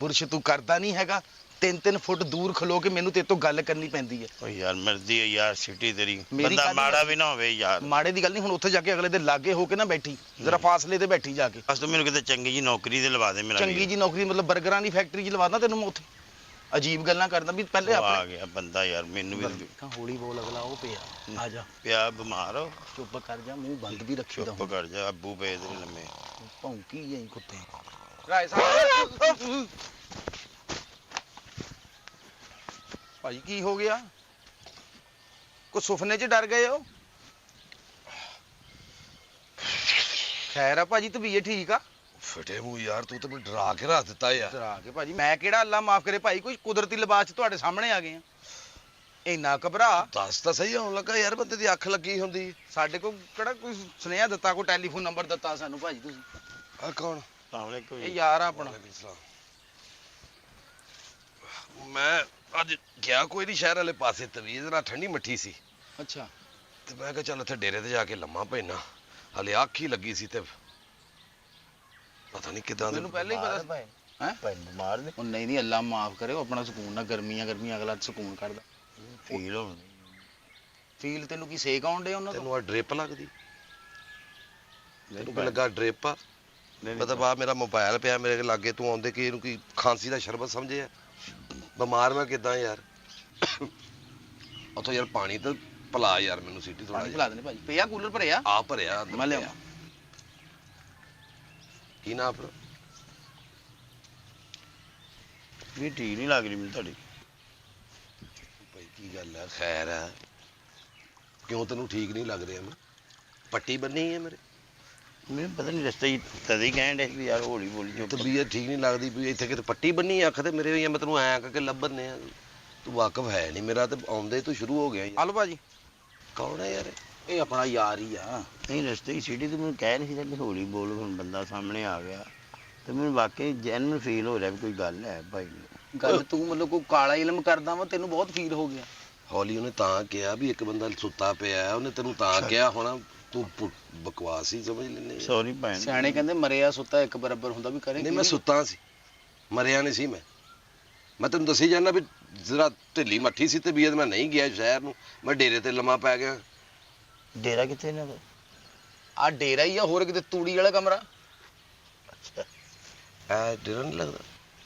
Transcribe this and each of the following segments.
ਪੁਰਸ਼ ਤੂੰ ਕਰਦਾ ਨਹੀਂ ਹੈਗਾ ਤਿੰਨ ਤਿੰਨ ਫੁੱਟ ਦੂਰ ਖਲੋ ਕੇ ਮੈਨੂੰ ਤੇਰੇ ਤੋਂ ਗੱਲ ਕਰਨੀ ਪੈਂਦੀ ਹੈ। ਓ ਯਾਰ ਮਰਦੀ ਹੈ ਯਾਰ ਸਿੱਟੀ ਤੇਰੀ। ਮੇਰੀ ਬੰਦਾ ਮਾੜਾ? ਵੀ ਨਾ ਹੋਵੇ ਯਾਰ। ਮਾੜੇ ਦੀ ਗੱਲ ਨਹੀਂ ਹੁਣ ਉੱਥੇ ਜਾ ਕੇ ਅਗਲੇ ਦੇ ਲਾਗੇ ਹੋ ਕੇ ਨਾ ਬੈਠੀ ਜ਼ਰਾ ਫਾਸਲੇ ਤੇ ਬੈਠੀ ਜਾ ਕੇ। ਬਸ ਤੂੰ ਮੈਨੂੰ ਕਿਤੇ ਚੰਗੀ ਜੀ ਨੌਕਰੀ ਤੇ ਲਵਾ ਦੇ ਮੇਰਾ ਚੰਗੀ। ਜੀ ਨੌਕਰੀ ਮਤਲਬ 버ਗਰਾਂ ਦੀ ਫੈਕਟਰੀ 'ਚ ਲਵਾਦਾ ਤੈਨੂੰ ਮੈਂ ਉੱਥੇ। ਅਜੀਬ ਗੱਲਾਂ ਕਰਦਾ ਵੀ ਪਹਿਲੇ ਆ ਆਪਣੇ ਗਿਆ ਬੰਦਾ ਯਾਰ ਮੈਨੂੰ ਵੀ ਕਾ ਹੌਲੀ ਬੋਲ ਅਗਲਾ ਉਹ ਪਿਆ। ਆ ਜਾ। ਪਿਆ ਬਿਮਾਰ ਹੋ। ਚੁੱਪ ਕਰ ਜਾ ਮੂੰਹ ਬੰਦ ਵੀ ਰੱਖੀ ਦਾ ਚੁੱਪ ਕਰ ਜਾ ਅੱਬੂ ਪਏ ਤੇ ਲੰਮੇ। ਭੌਂਕੀ ਜਾਈ ਕੁੱਤੇ। ਰਾਏ ਸਾਹਿਬ ਭਾਈ ਕੀ ਹੋ ਗਿਆ ਕੋ ਸੁਪਨੇ 'ਚ ਡਰ ਗਏ ਹੋ ਖੈਰ ਆ ਭਾਜੀ ਤਬੀਅਤ ਠੀਕ ਆ ਫਟੇ ਮੂੰਹ ਯਾਰ ਤੂੰ ਤਾਂ ਮੈਨੂੰ ਡਰਾ ਕੇ ਰੱਖ ਦਿੱਤਾ ਯਾਰ ਡਰਾ ਕੇ ਭਾਜੀ ਮੈਂ ਕਿਹੜਾ ਅੱਲਾ ਮਾਫ ਕਰੇ ਭਾਈ ਕੋਈ ਕੁਦਰਤੀ ਲਿਬਾਸ 'ਚ ਤੁਹਾਡੇ ਸਾਹਮਣੇ ਆ ਗਏ ਆ ਇੰਨਾ ਘਬਰਾ ਦੱਸ ਤਾਂ ਸਹੀ ਹੋਣ ਲੱਗਾ ਯਾਰ ਬੰਦੇ ਦੀ ਅੱਖ ਲੱਗੀ ਹੁੰਦੀ ਸਾਡੇ ਕੋਲ ਕਿਹੜਾ ਕੋਈ ਸੁਨੇਹਾ ਦਿੱਤਾ ਕੋਈ ਟੈਲੀਫੋਨ ਨੰਬਰ ਦਿੱਤਾ ਸਾਨੂੰ ਭਾਜੀ ਤੁਸੀਂ ਆ ਕੌਣ ਸਾਹਮਣੇ ਕੋਈ ਇਹ ਯਾਰ ਆ ਆਪਣਾ। ਵਾਲੇਕੁਮ ਸਲਾਮ। ਮੈਂ ਅੱਜ ਗਿਆ ਕੋਈ ਨਹੀਂ ਸ਼ਹਿਰ ਵਾਲੇ ਪਾਸੇ ਤਵੀਜ਼ ਨਾਲ ਠੰਡੀ ਮੱਠੀ ਸੀ। ਅੱਛਾ। ਤੇ ਮੈਂ ਕਿਹਾ ਚੱਲ ਉੱਥੇ ਡੇਰੇ ਤੇ ਜਾ ਕੇ ਲੰਮਾ ਪੈਣਾ ਹਲੇ ਅੱਖ ਹੀ ਲੱਗੀ ਸੀ ਤੇ ਪਤਾ ਨਹੀਂ ਕਿਦਾਂ ਮੈਨੂੰ ਪਹਿਲਾਂ ਹੀ ਪਤਾ ਭਾਈ। ਹੈ? ਭਾਈ ਬਿਮਾਰ ਨੇ। ਉਹ ਨਹੀਂ ਨਹੀਂ ਅੱਲਾ ਮਾਫ ਕਰੇ ਉਹ ਆਪਣਾ ਸਕੂਨ ਨਾ ਗਰਮੀਆਂ ਗਰਮੀਆਂ ਅਗਲਾ ਸਕੂਨ ਕਰਦਾ ਫੀਲ ਹੋ ਫੀਲ ਤੈਨੂੰ ਕੀ ਸੇਕ ਆਉਣ ਡੇ ਉਹਨਾਂ ਤੋਂ? ਤੈਨੂੰ ਆ ਡ੍ਰਿਪ ਲੱਗਦੀ। ਤੈਨੂੰ ਕੀ ਲੱਗਾ ਡ੍ਰਿਪ ਆ? ਮਤਲਬ ਆ ਮੇਰਾ ਮੋਬਾਈਲ ਪਿਆ ਮੇਰੇ ਲਾਗੇ ਤੂੰ ਆਉਂਦੇ ਕਿ ਇਹਨੂੰ ਕੀ ਖਾਂਸੀ ਦਾ ਸ਼ਰਬਤ ਸਮਝਿਆ ਬਿਮਾਰ ਮੈਂ ਕਿਦਾਂ ਯਾਰ? ਉਥੋਂ ਯਾਰ ਪਾਣੀ ਤਾਂ ਪਲਾ ਯਾਰ ਮੈਨੂੰ ਸਿੱਟੀ ਥੋੜਾ ਪਾਣੀ ਪਿਲਾ ਦੇਣੇ ਭਾਜੀ ਪਿਆ ਕੂਲਰ ਭਰਿਆ? ਆ ਭਰਿਆ ਮੈਂ। ਪਿਆ। ਕੀ ਨਾ ਆਪਣਾ? ਵੀ ਠੀਕ ਨਹੀਂ ਲੱਗ ਰਹੀ ਮੈਨੂੰ ਤੁਹਾਡੀ। ਭਾਈ ਕੀ ਗੱਲ ਹੈ ਖੈਰ ਹੈ ਕਿਉਂ ਤੈਨੂੰ ਠੀਕ ਨਹੀਂ ਲੱਗ ਰਿਹਾ? ਮੈਂ ਪੱਟੀ ਬੰਨੀ ਹੈ ਮੇਰੇ? ਮੈਨੂੰ ਪਤਾ ਨਹੀਂ ਰਸਤੇ ਹੀ ਤਦੇ ਕਹਿਣ ਡੇ ਵੀ ਯਾਰ ਹੌਲੀ ਬੋਲੀ ਜੋ ਤਬੀਅਤ ਠੀਕ ਨਹੀਂ ਲੱਗਦੀ ਵੀ ਇੱਥੇ ਕਿਤੇ ਪੱਟੀ ਬੰਨੀ ਅੱਖ ਤੇ ਮੇਰੇ ਮੈਂ ਤੈਨੂੰ ਐਂ ਕਰਕੇ ਲੱਭਣੇ ਆ। ਤੂੰ ਵਾਕਫ ਹੈ ਨਹੀਂ ਮੇਰਾ ਤੇ ਆਉਂਦੇ ਤੂੰ ਸ਼ੁਰੂ ਹੋ ਗਿਆ ਯਾਰ। ਹਲੋ ਭਾਜੀ। ਕੌਣ ਹੈ ਯਾਰ? ਇਹ? ਆਪਣਾ ਯਾਰ ਹੀ ਆ। ਨਹੀਂ ਰਸਤੇ ਹੀ ਸਿਟੀ ਤੇ ਮੈਨੂੰ ਕਹਿ ਰਹੀ ਸੀ ਚੱਲ ਹੌਲੀ ਬੋਲ ਹੁਣ ਬੰਦਾ ਸਾਹਮਣੇ ਆ ਗਿਆ। ਤੇ ਮੈਨੂੰ ਵਾਕਈ ਜੈਨੂਨ ਫੀਲ ਹੋ ਰਿਹਾ ਵੀ ਕੋਈ ਗੱਲ ਹੈ ਭਾਈ ਗੱਲ ਤੂੰ ਮਤਲਬ ਕੋਈ ਕਾਲਾ ਇਲਮ ਕਰਦਾ ਵਾ ਤੈਨੂੰ ਬਹੁਤ ਫੀਲ ਹੋ ਗਿਆ। ਹੌਲੀ ਉਹਨੇ ਤਾਂ ਕਿਹਾ ਵੀ ਇੱਕ ਬੰਦਾ ਸੁੱਤਾ ਪਿਆ ਹੈ, ਉਹਨੇ ਤੈਨੂੰ ਤਾਂ ਕਿਹਾ ਹੋਣਾ ਤੂੰ ਪੁ- ਬਕਵਾਸ ਹੀ ਸਮਝ ਲੈਨੇ ਯਾਰ। ਸੌਰੀ ਭੈਣ ਸਿਆਣੇ ਕਹਿੰਦੇ ਮਰਿਆ ਸੁੱਤਾ ਇੱਕ ਬਰਾਬਰ ਹੁੰਦਾ ਵੀ ਕਰੇ ਨਹੀਂ ਮੈਂ ਸੁੱਤਾ ਸੀ। ਮਰਿਆ ਨਹੀਂ ਸੀ ਮੈਂ। ਮੈਂ ਤੈਨੂੰ ਦੱਸੀ ਜਾਂਦਾ ਵੀ ਜ਼ਰਾ ਢਿੱਲੀ ਮੱਠੀ ਸੀ ਤਬੀਅਤ ਮੈਂ ਨਹੀਂ ਗਿਆ ਸ਼ਹਿਰ ਨੂੰ। ਮੈਂ ਡੇਰੇ ਤੇ ਲੰਮਾ ਪੈ ਗਿਆ। ਡੇਰਾ ਕਿੱਥੇ ਨੇ ਆ ਡੇਰਾ ਹੀ ਆ ਹੋਰ ਕਿਤੇ ਤੂੜੀ ਵਾਲਾ ਕਮਰਾ। ਐ ਡੇਰਾ ਨਹੀਂ ਲੱਗਦਾ।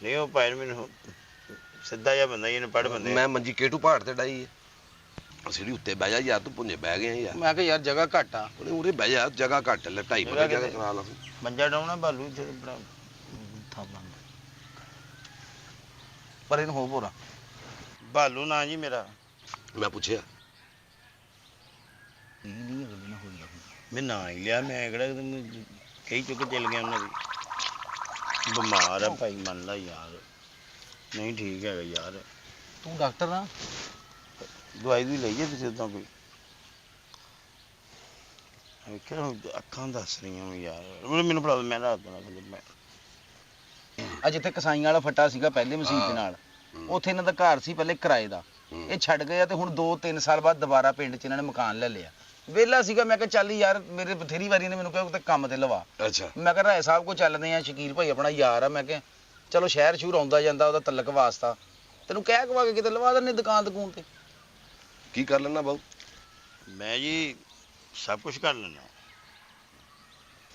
ਨਹੀਂ ਉਹ ਭੈਣ ਮੈਨੂੰ ਸਿੱਧਾ ਜਿਹਾ ਬੰਦਾ ਹੀ ਇਹਨੇ ਪੜ ਬੰਦੇ ਮੈਂ ਮੰਜੀ ਕੇਟੂ ਪਹਾੜ ਤੇ ਡਾਈ ਹੈ ਸਿੜੀ ਉੱਤੇ ਬਹਿ ਜਾ ਯਾਰ ਤੂੰ ਪੁੰਜੇ ਬਹਿ ਗਿਆ ਯਾਰ। ਮੈਂ ਕਿਹਾ ਯਾਰ ਜਗ੍ਹਾ ਘੱਟ ਆ। ਉਹਨੇ ਉਰੇ ਬਹਿ ਜਾ ਜਗ੍ਹਾ ਘੱਟ ਲੈ ਢਾਈ ਬੰਦੇ ਜਗ੍ਹਾ ਕਿਤੇ? ਕਰਾ ਲਾ ਮੰਜਾ ਡਾਉਣਾ ਬਾਲੂ ਇੱਥੇ ਬੜਾ ਥਾਂ ਬੰਦ। ਪਰ ਇਹਨੂੰ ਹੋ ਭੋਰਾ। ਬਾਲੂ ਨਾ ਜੀ ਮੇਰਾ। ਮੈਂ ਪੁੱਛਿਆ। ਨਹੀਂ ਨਹੀਂ ਅਗਲੇ ਨਾਲ ਹੋਈ ਮੈਂ ਨਾ ਹੀ ਲਿਆ ਮੈਂ ਕਿਹੜਾ ਤੈਨੂੰ ਕਈ ਚੁੱਕ ਚੱਲ ਗਿਆ ਉਹਨਾਂ ਦੀ। ਬਿਮਾਰ ਆ ਭਾਈ ਮੰਨ ਲਾ ਯਾਰ। ਨਹੀਂ ਠੀਕ ਹੈਗਾ ਯਾਰ। ਤੂੰ ਡਾਕਟਰ ਆ? ਦਵਾਈ ਵੀ ਲਈਏ ਤੁਸੀਂ ਉਦਾਂ ਕੋਈ ਵੇਖਿਆ ਅੱਖਾਂ ਦੱਸ ਰਹੀਆਂ ਵਾਂ ਯਾਰ। ਮੈਨੂੰ ਮੈਨੂੰ ਪ੍ਰੋਬਲਮ ਮੈਂ ਰਾਤ ਫਿਰ ਮੈਂ ਆ ਜਿੱਥੇ ਕਸਾਈਆਂ ਵਾਲਾ ਫੱਟਾ ਸੀਗਾ ਪਹਿਲੇ ਮਸੀਤ ਦੇ। ਨਾਲ। ਉੱਥੇ ਇਹਨਾਂ ਦਾ ਘਰ ਸੀ ਪਹਿਲੇ ਕਿਰਾਏ ਦਾ। ਇਹ ਛੱਡ ਗਏ ਆ ਤੇ ਹੁਣ 2-3 ਸਾਲ ਬਾਅਦ ਦੁਬਾਰਾ ਪਿੰਡ 'ਚ ਇਹਨਾਂ ਨੇ ਮਕਾਨ ਲੈ ਲਿਆ। ਵਿਹਲਾ ਸੀਗਾ ਮੈਂ ਕਿਹਾ ਚੱਲ ਯਾਰ ਮੇਰੇ ਬਥੇਰੀ ਵਾਰੀ ਨੇ ਮੈਨੂੰ ਕਿਹਾ ਤੇ ਕੰਮ ਤੇ ਲਵਾ। ਅੱਛਾ। ਮੈਂ ਕਿਹਾ ਰਾਏ ਸਾਹਿਬ ਕੋ ਚੱਲਦੇ ਆ ਸ਼ਕੀਲ ਭਾਈ ਆਪਣਾ ਯਾਰ ਆ ਮੈਂ ਕਿਹਾ ਚਲੋ ਸ਼ਹਿਰ ਸ਼ੂਰ ਆਉਂਦਾ ਜਾਂਦਾ ਉਹਦਾ ਤਲਕ ਵਾਸਤਾ। ਤੈਨੂੰ ਕਹਿ ਕਵਾ ਕੇ ਕਿਤੇ ਲਵਾ ਦਿੰਨੇ ਦੁਕਾਨ ਦੁਕਾਨ ਤੇ। ਕੀ ਕਰ ਲੈਣਾ ਬਾਊ? ਮੈਂ ਜੀ ਸਭ ਕੁਝ ਕਰ ਲੈਣਾ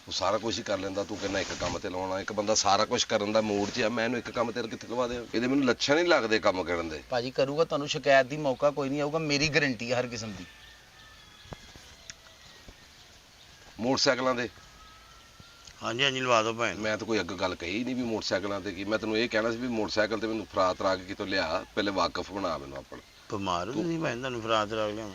ਤੂੰ ਸਾਰਾ ਕੁਝ ਹੀ ਕਰ ਲੈਂਦਾ ਤੂੰ ਕਹਿੰਦਾ ਇੱਕ ਕੰਮ ਤੇ ਲਾਉਣਾ ਇੱਕ ਬੰਦਾ ਸਾਰਾ ਕੁਝ ਕਰਨ ਦਾ ਮੂਡ 'ਚ ਆ ਮੈਂ ਇਹਨੂੰ ਇੱਕ ਕੰਮ ਤੇ ਕਿੱਥੇ ਲਵਾ ਦਿਆਂ? ਇਹਦੇ ਮੈਨੂੰ ਲੱਛਣ ਨਹੀਂ ਲੱਗਦੇ ਕੰਮ ਕਰਨ ਦੇ। ਭਾਜੀ ਕਰੂਗਾ ਤੁਹਾਨੂੰ ਸ਼ਿਕਾਇਤ ਦੀ ਮੌਕਾ ਕੋਈ ਨਹੀਂ ਆਊਗਾ ਮੇਰੀ ਗਾਰੰਟੀ ਹੈ ਹਰ ਕਿਸਮ ਦੀ। ਮੋਟਰਸਾਈਕਲਾਂ ਦੇ। ਹਾਂਜੀ ਹਾਂਜੀ ਲਵਾ ਦਿਓ ਭੈਣ। ਮੈਂ ਤਾਂ ਕੋਈ ਅੱਗ ਗੱਲ ਕਹੀ ਨਹੀਂ ਵੀ ਮੋਟਰਸਾਈਕਲਾਂ ਤੇ ਕੀ। ਮੈਂ ਤੈਨੂੰ ਇਹ ਕਹਿਣਾ ਸੀ ਵੀ ਮੋਟਰਸਾਈਕਲ ਤੇ ਮੈਨੂੰ ਫਰਾ ਤਰਾ ਕੇ ਕਿਤੋਂ ਲਿਆ ਪਹਿਲੇ ਵਾਕਫ ਬਣਾ ਮੈਨੂੰ ਆਪਣਾ। ਬਿਮਾਰ ਹੋ ਤੁਸੀਂ ਭੈਣ ਤੁਹਾਨੂੰ ਫਰਾਤ ਰੱਖ ਲਿਆ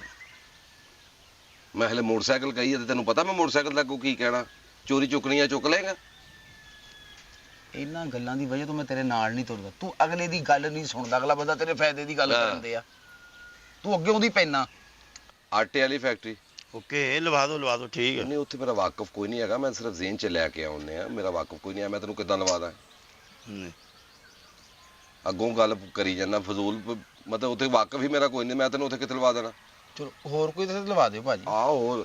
ਮੈਂ ਹਲੇ ਮੋਟਰਸਾਈਕਲ ਕਹੀ ਹੈ ਤੇ ਤੈਨੂੰ ਪਤਾ ਮੈਂ ਮੋਟਰਸਾਈਕਲ ਦਾ ਕੋ ਕੀ ਕਹਿਣਾ। ਚੋਰੀ ਚੁੱਕਣੀਆਂ ਚੁੱਕ ਲਏਗਾ। ਇਹਨਾਂ ਗੱਲਾਂ ਦੀ ਵਜ੍ਹਾ ਤੋਂ ਮੈਂ ਤੇਰੇ ਨਾਲ ਨਹੀਂ ਤੁਰਦਾ। ਤੂੰ ਅਗਲੇ ਦੀ ਗੱਲ ਨਹੀਂ ਸੁਣਦਾ। ਅਗਲਾ ਬੰਦਾ ਤੇਰੇ ਫਾਇਦੇ ਦੀ ਗੱਲ ਹਾਂ। ਕਰਨ ਦੇ ਆ। ਤੂੰ ਅੱਗੇ ਉਹਦੀ ਪੈਣਾ ਆਟੇ ਵਾਲੀ ਫੈਕਟਰੀ ਓਕੇ ਲਵਾ ਦਿਓ ਲਵਾ ਦਿਓ ਠੀਕ ਹੈ ਨਹੀਂ ਉੱਥੇ ਮੇਰਾ ਵਾਕਫ ਕੋਈ ਨਹੀਂ ਹੈਗਾ। ਮੈਂ ਸਿਰਫ ਜ਼ੇਨ ਚ ਲੈ ਕੇ ਆਉਂਦੇ ਆ। ਮੇਰਾ ਵਾਕਫ ਕੋਈ ਨਹੀਂ ਆ। ਮੈਂ ਤੈਨੂੰ ਕਿੱਦਾਂ ਲਵਾ ਦਾਂ? ਹਮ, ਅੱਗੋਂ ਗੱਲ ਕਰੀ ਜਾਂਦਾ। ਫਜ਼ੂਲ ਪ- ਮਤਲਬ ਉੱਥੇ ਵਾਕਫ ਹੀ ਮੇਰਾ ਕੋਈ ਨਹੀਂ ਮੈਂ ਤੈਨੂੰ ਉੱਥੇ ਕਿੱਥੇ ਲਵਾ ਦੇਣਾ? ਚਲੋ ਹੋਰ ਕੋਈ ਤੇ ਲਵਾ ਦਿਓ ਭਾਜੀ। ਆ ਹੋਰ।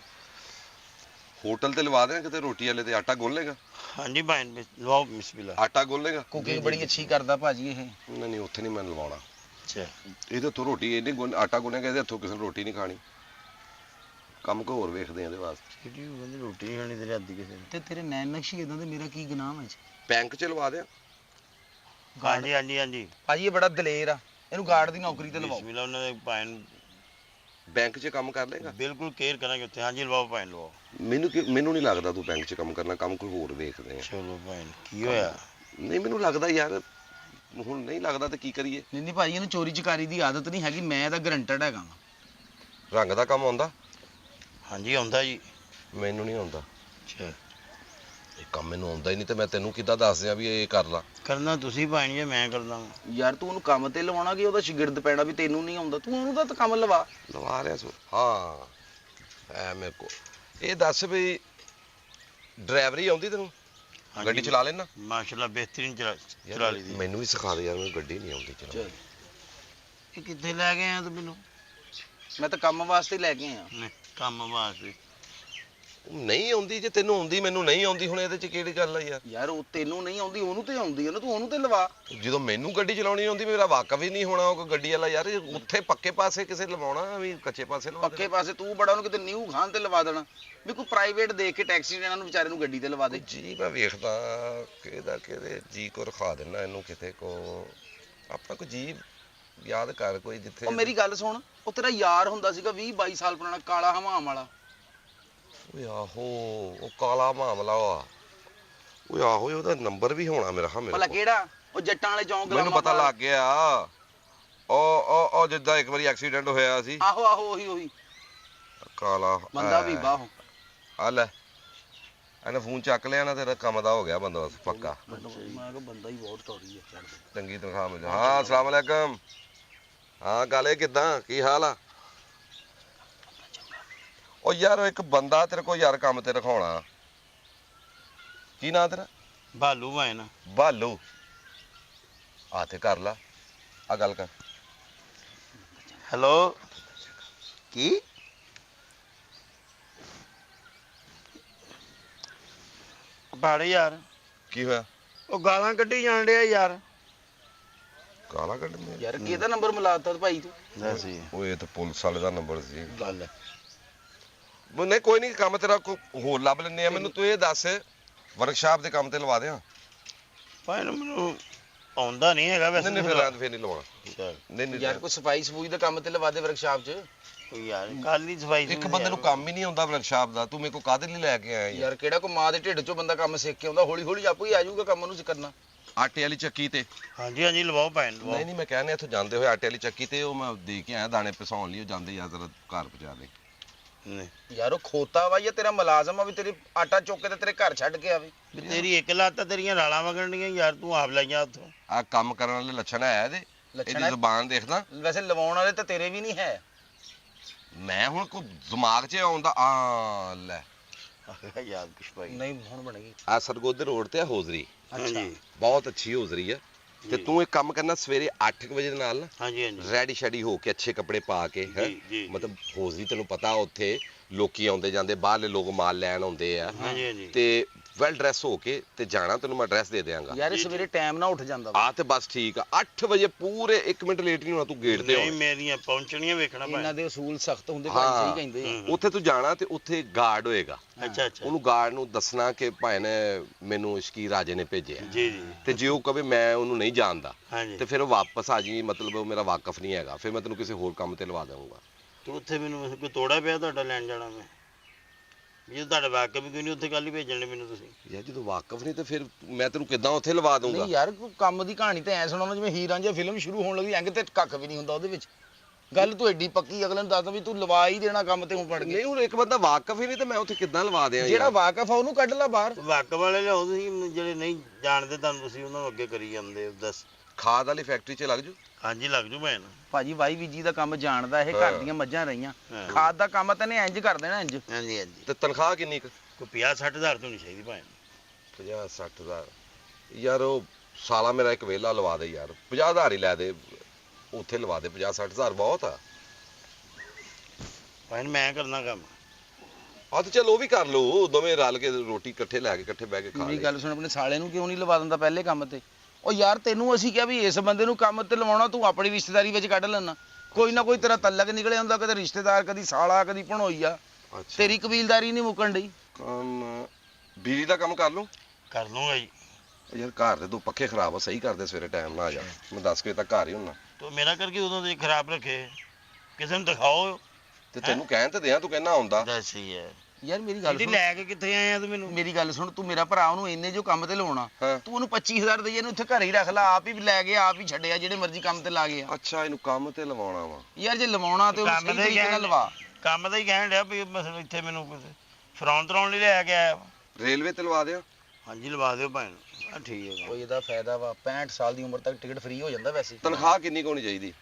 ਹੋਟਲ ਤੇ ਲਵਾ ਦੇਣਾ ਕਿਤੇ ਰੋਟੀ ਵਾਲੇ ਤੇ ਆਟਾ ਗੁੰਨ ਲੇਗਾ ਹਾਂਜੀ ਭਾਈ ਲਵਾਓ ਬਿਸਮਿਲ੍ਲਾ ਆਟਾ ਗੁੰਨੇਗਾ ਕੁਕਿੰਗ ਬੜੀ ਅੱਛੀ ਕਰਦਾ ਭਾਜੀ ਇਹ। ਨਹੀਂ ਨਹੀਂ ਉੱਥੇ ਨਹੀਂ ਮੈਂ ਲਵਾਉਣਾ। ਅੱਛਾ। ਇਹਦੇ ਤੋਂ ਰੋਟੀ ਇਹਨੇ ਗੁੰਨ ਆਟਾ ਗੁੰਨੇਗਾ ਇਹਦੇ ਹੱਥੋਂ ਕਿਸੇ ਨੇ ਰੋਟੀ ਨਹੀਂ ਖਾਣੀ। ਕੰਮ ਕੋ ਹੋਰ ਵੇਖਦੇ ਆ ਇਹਦੇ ਵਾਸਤੇ। ਕਿਹੜੀ ਉਹ ਕਹਿੰਦੀ ਰੋਟੀ ਨਹੀਂ ਖਾਣੀ ਤੇਰੇ ਹੱਥ ਕਿਸੇ ਨੇ? ਤੇ ਤੇਰੇ ਨੈਣ ਨਕਸ਼ੀ ਇਦਾਂ ਦੇ ਮੇਰਾ ਕੀ ਗੁਨਾਹ ਹੈ ਬੈਂਕ ਚ ਲਵਾ ਦਿਆਂ। ਹਾਂਜੀ ਹਾਂਜੀ ਹਾਂਜੀ। ਭਾਜੀ ਇਹ ਬੜਾ ਦਲੇਰ ਆ। ਇਹਨੂੰ ਗਾਰਡ ਦੀ ਨੌਕਰੀ ਤੇ ਲਵਾਓ। ਬਿਸਮਿਲ੍ਲਾ ਉਹਨਾਂ ਦੇ ਭਾਈ ਨੂੰ ਬੈਂਕ 'ਚ ਕੰਮ ਕਰ ਲੇਗਾ ਬਿਲਕੁਲ ਕੇਅਰ ਕਰਾਂਗੇ ਉੱਥੇ। ਹਾਂਜੀ ਲਵਾਓ ਭਾਈ ਲਵਾਓ। ਮੈਨੂੰ ਕਿ- ਮੈਨੂੰ ਨਹੀਂ ਲੱਗਦਾ ਤੂੰ ਬੈਂਕ 'ਚ ਕੰਮ ਕਰਨਾ ਕੰਮ ਕੋਈ ਹੋਰ ਵੇਖਦੇ ਆ। ਚਲੋ ਭਾਈ ਕੀ ਹੋਇਆ? ਨਹੀਂ ਮੈਨੂੰ ਲੱਗਦਾ ਯਾਰ ਹੁਣ ਨਹੀਂ ਲੱਗਦਾ ਤੇ ਕੀ ਕਰੀਏ? ਨਹੀਂ ਨਹੀਂ ਭਾਜੀ ਇਹਨੂੰ ਚੋਰੀ ਚਕਾਰੀ ਦੀ ਆਦਤ ਨਹੀਂ ਹੈਗੀ ਮੈਂ ਇਹਦਾ ਗਰੰਟਡ ਹੈਗਾ ਵਾਂ। ਰੰਗ ਦਾ ਕੰਮ ਆਉਂਦਾ? ਹਾਂਜੀ ਆਉਂਦਾ ਜੀ। ਮੈਨੂੰ ਨਹੀਂ ਆਉਂਦਾ। ਅੱਛਾ। ਇਹ ਕੰਮ ਮੈਨੂੰ ਆਉਂਦਾ ਹੀ ਨਹੀਂ ਤੇ ਮੈਂ ਤੈਨੂੰ ਕਿੱਦਾਂ ਦੱਸ ਦਿਆਂ ਵੀ ਇਹ ਕਰ ਲਾ। ਕਰਨਾ ਤੁਸੀਂ ਭਾਈ ਜੇ ਮੈਂ ਕਰਦਾ ਵਾਂ। ਯਾਰ ਤੂੰ ਉਹਨੂੰ ਕੰਮ ਤੇ ਲਵਾਉਣਾ ਕਿ ਉਹਦਾ ਸ਼ਗਿਰਦ ਪੈਣਾ ਵੀ ਤੈਨੂੰ ਨਹੀਂ ਆਉਂਦਾ ਤੂੰ ਉਹਨੂੰ ਤਾਂ ਕੰਮ ਲਵਾ। ਲਵਾ ਰਿਆ ਸੋ। ਹਾਂ ਐ ਮੇਰੇ ਕੋ ਇਹ ਦੱਸ ਵੀ ਡਰਾਈਵਰੀ ਆਉਂਦੀ ਤੈਨੂੰ? ਹਾਂਜੀ। ਗੱਡੀ ਚਲਾ ਲੈਣਾ ਮਾਸ਼ਾਅੱਲਾ ਬਿਹਤਰੀਨ ਚਲਾ ਚਲਾ ਲਈ ਦੀ। ਮੈਨੂੰ ਵੀ ਸਿਖਾ ਦੇ ਯਾਰ ਮੈਨੂੰ ਗੱਡੀ ਨਹੀਂ ਆਉਂਦੀ ਚਲਾ। ਇਹ ਕਿੱਥੇ ਲੈ ਗਏ ਆ ਤੂੰ ਮੈਨੂੰ? ਮੈਂ ਤਾਂ ਕੰਮ ਵਾਸਤੇ ਲੈ ਕੇ ਆਇਆ। ਨਹੀਂ, ਕੰਮ ਵਾਸਤੇ। ਨਹੀਂ ਆਉਂਦੀ ਜੇ ਤੈਨੂੰ ਆਉਂਦੀ ਮੈਨੂੰ ਨਹੀਂ ਆਉਂਦੀ ਹੁਣ ਇਹਦੇ 'ਚ ਕਿਹੜੀ ਗੱਲ ਆ ਯਾਰ? ਯਾਰ ਉਹ ਤੈਨੂੰ ਨਹੀਂ ਆਉਂਦੀ ਉਹਨੂੰ ਤੇ ਆਉਂਦੀ ਹੈ ਨਾ ਤੂੰ ਉਹਨੂੰ ਤੇ ਲਵਾ। ਜਦੋਂ ਮੈਨੂੰ ਗੱਡੀ ਚਲਾਉਣੀ ਆਉਂਦੀ ਮੇਰਾ ਵਾਕਫ ਹੀ ਨਹੀਂ ਹੋਣਾ ਉਹ ਕੋਈ ਗੱਡੀ ਵਾਲਾ ਯਾਰ ਇਹ ਉੱਥੇ ਪੱਕੇ ਪਾਸੇ ਕਿਸੇ ਲਵਾਉਣਾ ਵੀ ਕੱਚੇ ਪਾਸੇ ਲਵਾ ਪੱਕੇ ਪਾਸੇ ਤੂੰ ਬੜਾ ਉਹਨੂੰ ਕਿਤੇ ਨਿਊ ਖਾਨ ਤੇ ਲਵਾ ਦੇਣਾ। ਵੀ ਕੋਈ ਪ੍ਰਾਈਵੇਟ ਦੇਖ ਕੇ ਟੈਕਸੀ ਇਹਨਾਂ ਨੂੰ ਵਿਚਾਰੇ ਨੂੰ ਗੱਡੀ ਤੇ ਲਵਾ ਦੇ। ਜੀ ਮੈਂ ਵੇਖਦਾ ਕਿਹਦਾ ਕਿਹਦੇ ਜੀ ਕੋ ਰਖਾ ਦੇਣਾ ਇਹਨੂੰ ਕਿਤੇ ਕੋ। ਆਪਣਾ ਕੋਈ ਜੀ ਯਾਦ ਕਰ ਕੋਈ ਜਿੱਥੇ ਉਹ ਮੇਰੀ ਗੱਲ ਸੁਣ ਉਹ ਤੇਰਾ ਯਾਰ ਹੁੰਦਾ ਸੀਗਾ 20 22 ਸਾਲ ਪੁਰਾਣਾ ਕਾਲਾ ਹਮਾਮ ਵਾਲਾ। ਓਏ ਆਹੋ ਉਹ ਕਾਲਾ ਮਾਮਲਾ ਵਾ। ਓਏ ਆਹੋ ਉਹਦਾ ਨੰਬਰ ਵੀ ਹੋਣਾ ਮੇਰਾ ਹਾਂ ਮੇਰੇ ਭਲਾ ਕੋਲ। ਕਿਹੜਾ? ਉਹ ਜੱਟਾਂ ਵਾਲੇ ਚੌਂਕ ਮੈਨੂੰ ਪਤਾ ਲੱਗ ਗਿਆ। ਉਹ ਉਹ ਉਹ ਜਿੱਦਾਂ ਇੱਕ ਵਾਰੀ ਐਕਸੀਡੈਂਟ ਹੋਇਆ ਸੀ। ਆਹੋ ਆਹੋ ਉਹੀ ਉਹੀ। ਕਾਲਾ ਬੰਦਾ ਵੀ ਬਾਹੋ। ਆ ਲੈ। ਇਹਨੇ ਫੋਨ ਚੱਕ ਲਿਆ ਨਾ ਤੇਰਾ ਕੰਮ ਦਾ ਹੋ ਗਿਆ ਬੰਦੋਬਸਤ ਪੱਕਾ। ਮੈਂ ਕਿਹਾ ਬੰਦਾ ਹੀ ਬਹੁਤ ਟੌਰੀ ਹੈ ਛੱਡ ਦੇ ਚੰਗੀ ਤਨਖਾਹ ਮਿਲ ਹਾਂ ਅਸਲਾਮ ਅਲੈਕਮ। ਹਾਂ ਗਾਲੇ ਕਿਦਾਂ? ਕੀ ਹਾਲ ਆ? ਉਹ ਯਾਰ ਉਹ ਇੱਕ ਬੰਦਾ ਤੇਰੇ ਕੋਲ ਯਾਰ ਕੰਮ ਤੇ ਰਖਾਉਣਾ। ਕੀ ਨਾਂ ਤੇਰਾ? ਭਾਲੂ ਭਾਈ ਨਾ। ਬਾਲੂ। ਆ ਤੇ ਕਰ ਲਾ। ਆ ਗੱਲ ਕਰ। ਹੈਲੋ। ਕੀ? ਬਾੜੇ ਯਾਰ। ਕੀ ਹੋਇਆ? ਉਹ ਗਾਲਾਂ ਕੱਢੀ ਜਾਣ ਡਿਆ ਯਾਰ। ਕਾਲਾ ਕੱਢਨੇ ਯਾਰ ਕਿਹਦਾ ਨੰਬਰ ਮਿਲਾਤਾ ਭਾਈ ਤੂੰ? ਦੱਸ ਜੀ ਓਏ ਇਹ ਤਾਂ ਪੁਲਿਸ ਵਾਲੇ ਦਾ ਨੰਬਰ ਸੀ। ਗੱਲ ਨਹੀਂ ਕੋਈ ਨਹੀਂ ਕੰਮ ਤੇਰਾ ਕੋ ਹੋਰ ਲੱਭ ਲੈਨੇ ਆ। ਮੈਨੂੰ ਤੂੰ ਇਹ ਦੱਸ ਵਰਕਸ਼ਾਪ ਦੇ ਕੰਮ ਤੇ ਲਵਾ ਦਿਆਂ? ਭਾਈ ਨਾ ਮੈਨੂੰ ਆਉਂਦਾ ਨਹੀਂ ਹੈਗਾ ਵੈਸੇ ਨਹੀਂ ਨਹੀਂ ਫਿਰ ਆਂ ਫੇਰ ਨਹੀਂ ਲਵਾਉਣਾ। ਚੱਲ, ਨਹੀਂ ਨਹੀਂ ਯਾਰ ਕੋਈ ਸਫ਼ਾਈ ਸਫੂਈ ਦਾ ਕੰਮ ਤੇ ਲਵਾ ਦੇ ਵਰਕਸ਼ਾਪ 'ਚ। ਕੋਈ ਯਾਰ ਕੱਲ ਹੀ ਸਫ਼ਾਈ ਇੱਕ ਬੰਦੇ ਨੂੰ ਕੰਮ ਹੀ ਨਹੀਂ ਆਉਂਦਾ ਵਰਕਸ਼ਾਪ ਦਾ। ਤੂੰ ਮੇਰੇ ਕੋ ਕਾਹਦੇ ਲਈ ਲੈ ਕੇ ਆਇਆ ਯਾਰ? ਯਾਰ ਕਿਹੜਾ ਕੋ ਮਾਂ ਦੇ ਢਿੱਡ 'ਚੋਂ ਬੰਦਾ ਕੰਮ ਸਿੱਖ ਕੇ ਆਉਂਦਾ? ਹੌਲੀ ਹੌਲੀ ਆਪੂ ਹੀ ਆ ਜਾਊਗਾ ਕੰਮ ਉਹਨੂੰ ਕਰਨਾ ਆਟੇ ਵਾਲੀ ਚੱਕੀ ਤੇ। ਹਾਂਜੀ ਹਾਂਜੀ ਲਵਾਓ ਭੈਣ ਨਹੀਂ ਲਵਾਓ। ਨਹੀਂ ਮੈਂ ਕਹਿੰਦੇ ਇੱਥੋਂ ਜਾਂਦੇ ਹੋਏ ਆਟੇ ਵਾਲੀ ਚੱਕੀ ਤੇ ਉਹ ਮੈਂ ਦੇ ਕੇ ਆਇਆ ਦਾਣੇ ਪਿਸਾਉਣ ਲਈ। ਉਹ ਜਾਂਦੇ ਯਾਰ ਜ਼ਰਾ ਘਰ ਪਹੁੰਚਾ ਦੇ। ਨਹੀਂ ਯਾਰ ਉਹ ਖੋਤਾ ਵਾ ਜਾਂ ਤੇਰਾ ਮੁਲਾਜ਼ਮ ਆ ਵੀ ਤੇਰੀ ਆਟਾ ਚੁੱਕ ਕੇ ਤੇ ਤੇਰੇ ਘਰ ਛੱਡ ਕੇ ਆਵੇ। ਵੀ ਤੇਰੀ ਇੱਕ ਲੱਤ ਤੇਰੀਆਂ ਰਾਲਾਂ ਵਗਣੀਆਂ ਯਾਰ ਤੂੰ ਆਪ ਲੈ ਜਾ ਉੱਥੋਂ। ਆ ਕੰਮ ਕਰਨ ਵਾਲੇ ਲੱਛਣ ਹੈ ਇਹਦੇ। ਲੱਛਣ ਇਹਦੀ ਹੈ? ਜ਼ੁਬਾਨ ਦੇਖਦਾ ਵੈਸੇ ਲਵਾਉਣ ਵਾਲੇ ਤਾਂ ਤੇਰੇ ਵੀ ਨਹੀਂ ਹੈ। ਮੈਂ ਹੁਣ ਕੋ ਦਿਮਾਗ 'ਚ ਆਉਂਦਾ ਆ ਲੈ। ਯਾਦ ਕੁਛ ਭਾਈ। ਨਹੀਂ ਹੁਣ ਬਣੇਗੀ। ਆ ਸਰਗੋਦਰ ਰੋਡ ਤੇ ਆ ਹੋਜ਼ਰੀ। ਹਾਂਜੀ। ਬਹੁਤ ਅੱਛੀ ਹੋਜ਼ਰੀ ਆ। ਤੇ ਜੀ। ਤੂੰ ਇੱਕ ਕੰਮ ਕਰਨਾ ਸਵੇਰੇ 8 ਵਜੇ ਦੇ ਨਾਲ ਹਾਂਜੀ ਹਾਂਜੀ ਰੈਡੀ ਸ਼ੈਡੀ ਹੋ ਕੇ ਅੱਛੇ ਕੱਪੜੇ ਪਾ ਕੇ ਹੈ ਜੀ, ਜੀ। ਮਤਲਬ ਹੋਜ਼ਰੀ ਤੈਨੂੰ ਪਤਾ ਉੱਥੇ ਲੋਕੀ ਆਉਂਦੇ ਜਾਂਦੇ ਬਾਹਰਲੇ ਲੋਕ ਮਾਲ ਲੈਣ ਆਉਂਦੇ ਆ ਹਾਂਜੀ ਹਾਂਜੀ ਤੇ ਵੈਲ ਡਰੈਸ ਹੋ ਕੇ ਤੇ ਜਾਣਾ ਤੈਨੂੰ ਮੈਂ ਐਡਰੈਸ ਦੇ ਦਿਆਂਗਾ। ਯਾਰ ਇਹ ਸਵੇਰੇ ਟਾਈਮ ਨਾਲ ਉੱਠ ਜਾਂਦਾ ਵਾ। ਆ ਤੇ ਬਸ ਠੀਕ ਆ। 8 ਵਜੇ ਪੂਰੇ 1 ਮਿੰਟ ਲੇਟ ਨਹੀਂ ਹੋਣਾ ਤੂੰ ਗੇਟ ਤੇ ਨਹੀਂ ਮੇਰੀਆਂ ਪਹੁੰਚਣੀਆਂ ਵੇਖਣਾ ਇਹਨਾਂ ਭਾਈ ਦੇ ਅਸੂਲ ਸਖਤ ਹੁੰਦੇ ਹਾਂ। ਭਾਈ ਸਹੀ ਕਹਿੰਦੇ ਆ। ਉੱਥੇ ਤੂੰ ਜਾਣਾ ਤੇ ਉੱਥੇ ਗਾਰਡ ਹੋਏਗਾ। ਅੱਛਾ ਅੱਛਾ। ਉਹਨੂੰ ਗਾਰਡ ਨੂੰ ਦੱਸਣਾ ਕਿ ਭਾਈ ਨੇ ਮੈਨੂੰ ਸ਼ਕੀ ਰਾਜੇ ਨੇ ਭੇਜਿਆ। ਜੀ ਜੀ। ਤੇ ਜੇ ਉਹ ਕਵੇ ਮੈਂ ਉਹਨੂੰ ਨਹੀਂ ਜਾਣਦਾ ਹਾਂਜੀ। ਤੇ ਫਿਰ ਉਹ ਵਾਪਸ ਆ ਜੀ ਮਤਲਬ ਉਹ ਮੇਰਾ ਵਾਕਫ ਨਹੀਂ ਹੈਗਾ। ਫਿਰ ਮੈਂ ਤੈਨੂੰ ਕਿਸੇ ਹੋਰ ਕੰਮ ਤੇ ਲਵਾ ਦਊਂਗਾ। ਤੇ ਉੱਥੇ ਮੈਨੂੰ ਕੋਈ ਤੋੜਾ ਪਿਆ ਤੁਹਾਡਾ ਲੈਣ ਜਾਣਾ ਮੈਂ? ਜੇ ਤੁਹਾਡਾ ਵਾਕਫ ਵੀ ਕੋਈ ਨਹੀਂ ਉੱਥੇ ਕੱਲ ਹੀ ਭੇਜਣ ਨੇ ਮੈਨੂੰ ਤੁਸੀਂ। ਯਾਰ ਜਦੋਂ ਵਾਕਫ ਨਹੀਂ ਤੇ ਫਿਰ ਮੈਂ ਤੈਨੂੰ ਕਿੱਦਾਂ ਉੱਥੇ ਲਵਾ ਦਊਂਗਾ? ਨਹੀਂ ਯਾਰ ਕੋਈ ਕੰਮ ਦੀ ਕਹਾਣੀ ਤਾਂ ਐ ਸੁਣਾਉਣਾ ਜਿਵੇਂ ਹੀਰਾਂ ਜਾਂ ਫਿਲਮ ਸ਼ੁਰੂ ਹੋਣ ਲੱਗੀ ਐਂਗ ਤੇ ਕੱਖ ਵੀ ਨਹੀਂ ਹੁੰਦਾ ਉਹਦੇ ਵਿੱਚ। ਗੱਲ ਤੂੰ ਐਡੀ ਪੱਕੀ ਅਗਲੇ ਨੂੰ ਦੱਸਦਾ ਵੀ ਤੂੰ ਲਵਾ ਹੀ ਦੇਣਾ ਕੰਮ ਤੇ ਹੁਣ ਫੜ ਕੇ। ਨਹੀਂ ਹੁਣ ਇੱਕ ਬੰਦਾ ਵਾਕਫ ਹੀ ਨਹੀਂ ਤੇ ਮੈਂ ਉੱਥੇ ਕਿੱਦਾਂ ਲਵਾ ਦਿਆਂ ਜਿਹੜਾ ਵਾਕਫ ਆ ਉਹਨੂੰ ਕੱਢ ਲੈ ਬਾਹਰ। ਵਾਕਫ ਵਾਲੇ ਲਿਆਓ ਤੁਸੀਂ ਜਿਹੜੇ ਨਹੀਂ ਜਾਣਦੇ ਤੁਹਾਨੂੰ ਤੁਸੀਂ ਉਹਨਾਂ ਨੂੰ ਅੱਗੇ ਕਰੀ ਜਾਂਦੇ ਹੋ, ਦੱਸ। ਖਾਦ ਵਾਲੀ ਫੈਕਟਰੀ 'ਚ ਲੱਗ ਜੂ? ਹਾਂਜੀ ਲੱਗ ਜੂ ਭੈਣ। ਭਾਜੀ ਵਾਈ ਬੀਜੀ ਦਾ ਕੰਮ ਜਾਣਦਾ ਇਹ ਘਰ ਹਾਂ। ਦੀਆਂ ਮੱਝਾਂ ਰਹੀਆਂ। ਹਾਂ। ਖਾਦ ਦਾ ਕੰਮ ਤਾਂ ਨੇ ਇੰਜ ਕਰ ਦੇਣਾ ਇੰਜ ਹਾਂਜੀ ਹਾਂਜੀ। ਤੇ ਤਨਖਾਹ ਕਿੰਨੀ ਕੁ? ਕੋਈ 50 60000 ਤੋਂ ਨਹੀਂ ਚਾਹੀਦੀ ਭੈਣ। 50 60 ਦਾ ਯਾਰ ਉਹ ਸਾਲਾ ਮੇਰਾ ਇੱਕ ਵੇਲਾ ਲਵਾ ਦੇ ਯਾਰ। 50 ਹਜ਼ਾਰ ਹੀ ਲੈ ਦੇ। ਉੱਥੇ ਲਵਾ ਦੇ 50 60 ਹਜ਼ਾਰ ਬਹੁਤ ਆ। ਭੈਣ ਮੈਂ ਕਰਨਾ ਕੰਮ। ਆ ਤੇ ਚਲ ਉਹ ਵੀ ਕਰ ਲਓ ਦੋਵੇਂ ਰਲ ਕੇ ਰੋਟੀ ਇਕੱਠੇ ਲੈ ਕੇ ਇਕੱਠੇ ਬਹਿ ਕੇ ਖਾ ਮੇਰੀ ਲਈ ਗੱਲ ਸੁਣ ਆਪਣੇ ਸਾਲੇ ਨੂੰ ਕਿਉਂ ਨਹੀਂ ਲਵਾ ਦਿੰਦਾ ਪਹਿਲੇ ਕੰਮ ਤੇ? ਉਹ ਯਾਰ ਤੈਨੂੰ ਅਸੀਂ ਕਿਹਾ ਵੀ ਇਸ ਬੰਦੇ ਨੂੰ ਕੰਮ ਤੇ ਲਵਾਉਣਾ ਤੂੰ ਆਪਣੀ ਰਿਸ਼ਤੇਦਾਰੀ ਵਿੱਚ ਕੱਢ ਲੈਣਾ ਕੋਈ ਨਾ ਕੋਈ ਤੇਰਾ ਤਲਕ ਨਿਕਲਿਆ ਹੁੰਦਾ ਕਦੇ ਰਿਸ਼ਤੇਦਾਰ ਕਦੀ ਸਾਲਾ ਕਦੀ ਭਣੋਈਆ ਅੱਛਾ। ਤੇਰੀ ਕਬੀਲਦਾਰੀ ਨਹੀਂ ਮੁੱਕਣ ਡਈ। ਕੰਮ ਬਿਜਲੀ ਦਾ ਕੰਮ ਕਰ ਲੂੰ ਕਰ ਲੂੰਗਾ ਜੀ। ਯਾਰ ਘਰ ਦੇ ਤੂੰ ਪੱਖੇ ਖਰਾਬ ਆ ਸਹੀ ਕਰਦੇ ਸਵੇਰੇ ਟਾਈਮ ਨਾਲ ਆ ਜਾ। ਮੈਂ 10 ਵਜੇ ਤੱਕ ਘਰ ਹੀ ਹੁੰਨਾ। ਤੂੰ ਮੇਰਾ ਕਰਕੇ ਉਦੋਂ ਦੇ ਖਰਾਬ ਰੱਖੇ। ਕਿਸੇ ਨੂੰ ਦਿਖਾਓ। ਤੇ ਤੈਨੂੰ ਕਹਿਣ ਤੇ ਦਿਆਂ ਤੂੰ ਕਹਿਣਾ ਆਉਂਦਾ ਦੱਸ ਹੀ। ਯਾਰ ਮੇਰੀ ਗੱਲ ਸੁਣ। ਲੈ ਕੇ ਕਿੱਥੇ ਆਇਆ ਤੂੰ ਮੈਨੂੰ? ਮੇਰੀ ਗੱਲ ਸੁਣ ਤੂੰ ਮੇਰਾ ਭਰਾ ਉਹਨੂੰ ਇੰਨੇ ਜੋ ਕੰਮ ਤੇ ਲਾਉਣਾ ਹਾਂ। ਤੂੰ ਉਹਨੂੰ 25000 ਦੇਈਏ ਇਹਨੂੰ ਇੱਥੇ ਘਰੇ ਹੀ ਰੱਖ ਲੈ ਆਪ ਹੀ ਲੈ ਗਿਆ ਆਪ ਹੀ ਛੱਡਿਆ ਜਿਹੜੇ ਮਰਜ਼ੀ ਕੰਮ ਤੇ ਲਾ ਗਿਆ। ਅੱਛਾ ਇਹਨੂੰ ਕੰਮ ਤੇ ਲਵਾਉਣਾ ਵਾ। ਯਾਰ ਜੇ ਲਵਾਉਣਾ ਤੇ ਉਹਨੂੰ ਕੰਮ ਸਹੀ ਦਾ ਹੀ ਤਰੀਕੇ ਨਾਲ ਕਹਿਣ ਲਵਾ। ਕੰਮ ਦਾ ਹੀ ਕਹਿਣ ਡਿਆ ਵੀ ਮਸਲ ਇੱਥੇ ਮੈਨੂੰ ਫਰੌਨ ਤਰਾਉਣ ਲਈ ਲੈ ਕੇ ਆਇਆ। ਰੇਲਵੇ ਤੇ ਲਵਾ ਦਿਆਂ? ਹਾਂਜੀ ਲਵਾ ਦਿਓ ਭੈਣ। ਆ ਠੀਕ ਹੈ ਕੋਈ ਇਹਦਾ ਫਾਇਦਾ ਵਾ 65 ਸਾਲ ਦੀ ਉਮਰ ਤੱਕ ਟਿਕਟ ਫ੍ਰੀ ਹੋ ਜਾਂਦਾ ਵੈਸੇ। ਤਨਖਾਹ ਕਿੰਨੀ ਕੁ ਹੋਣੀ ਚਾਹੀਦੀ?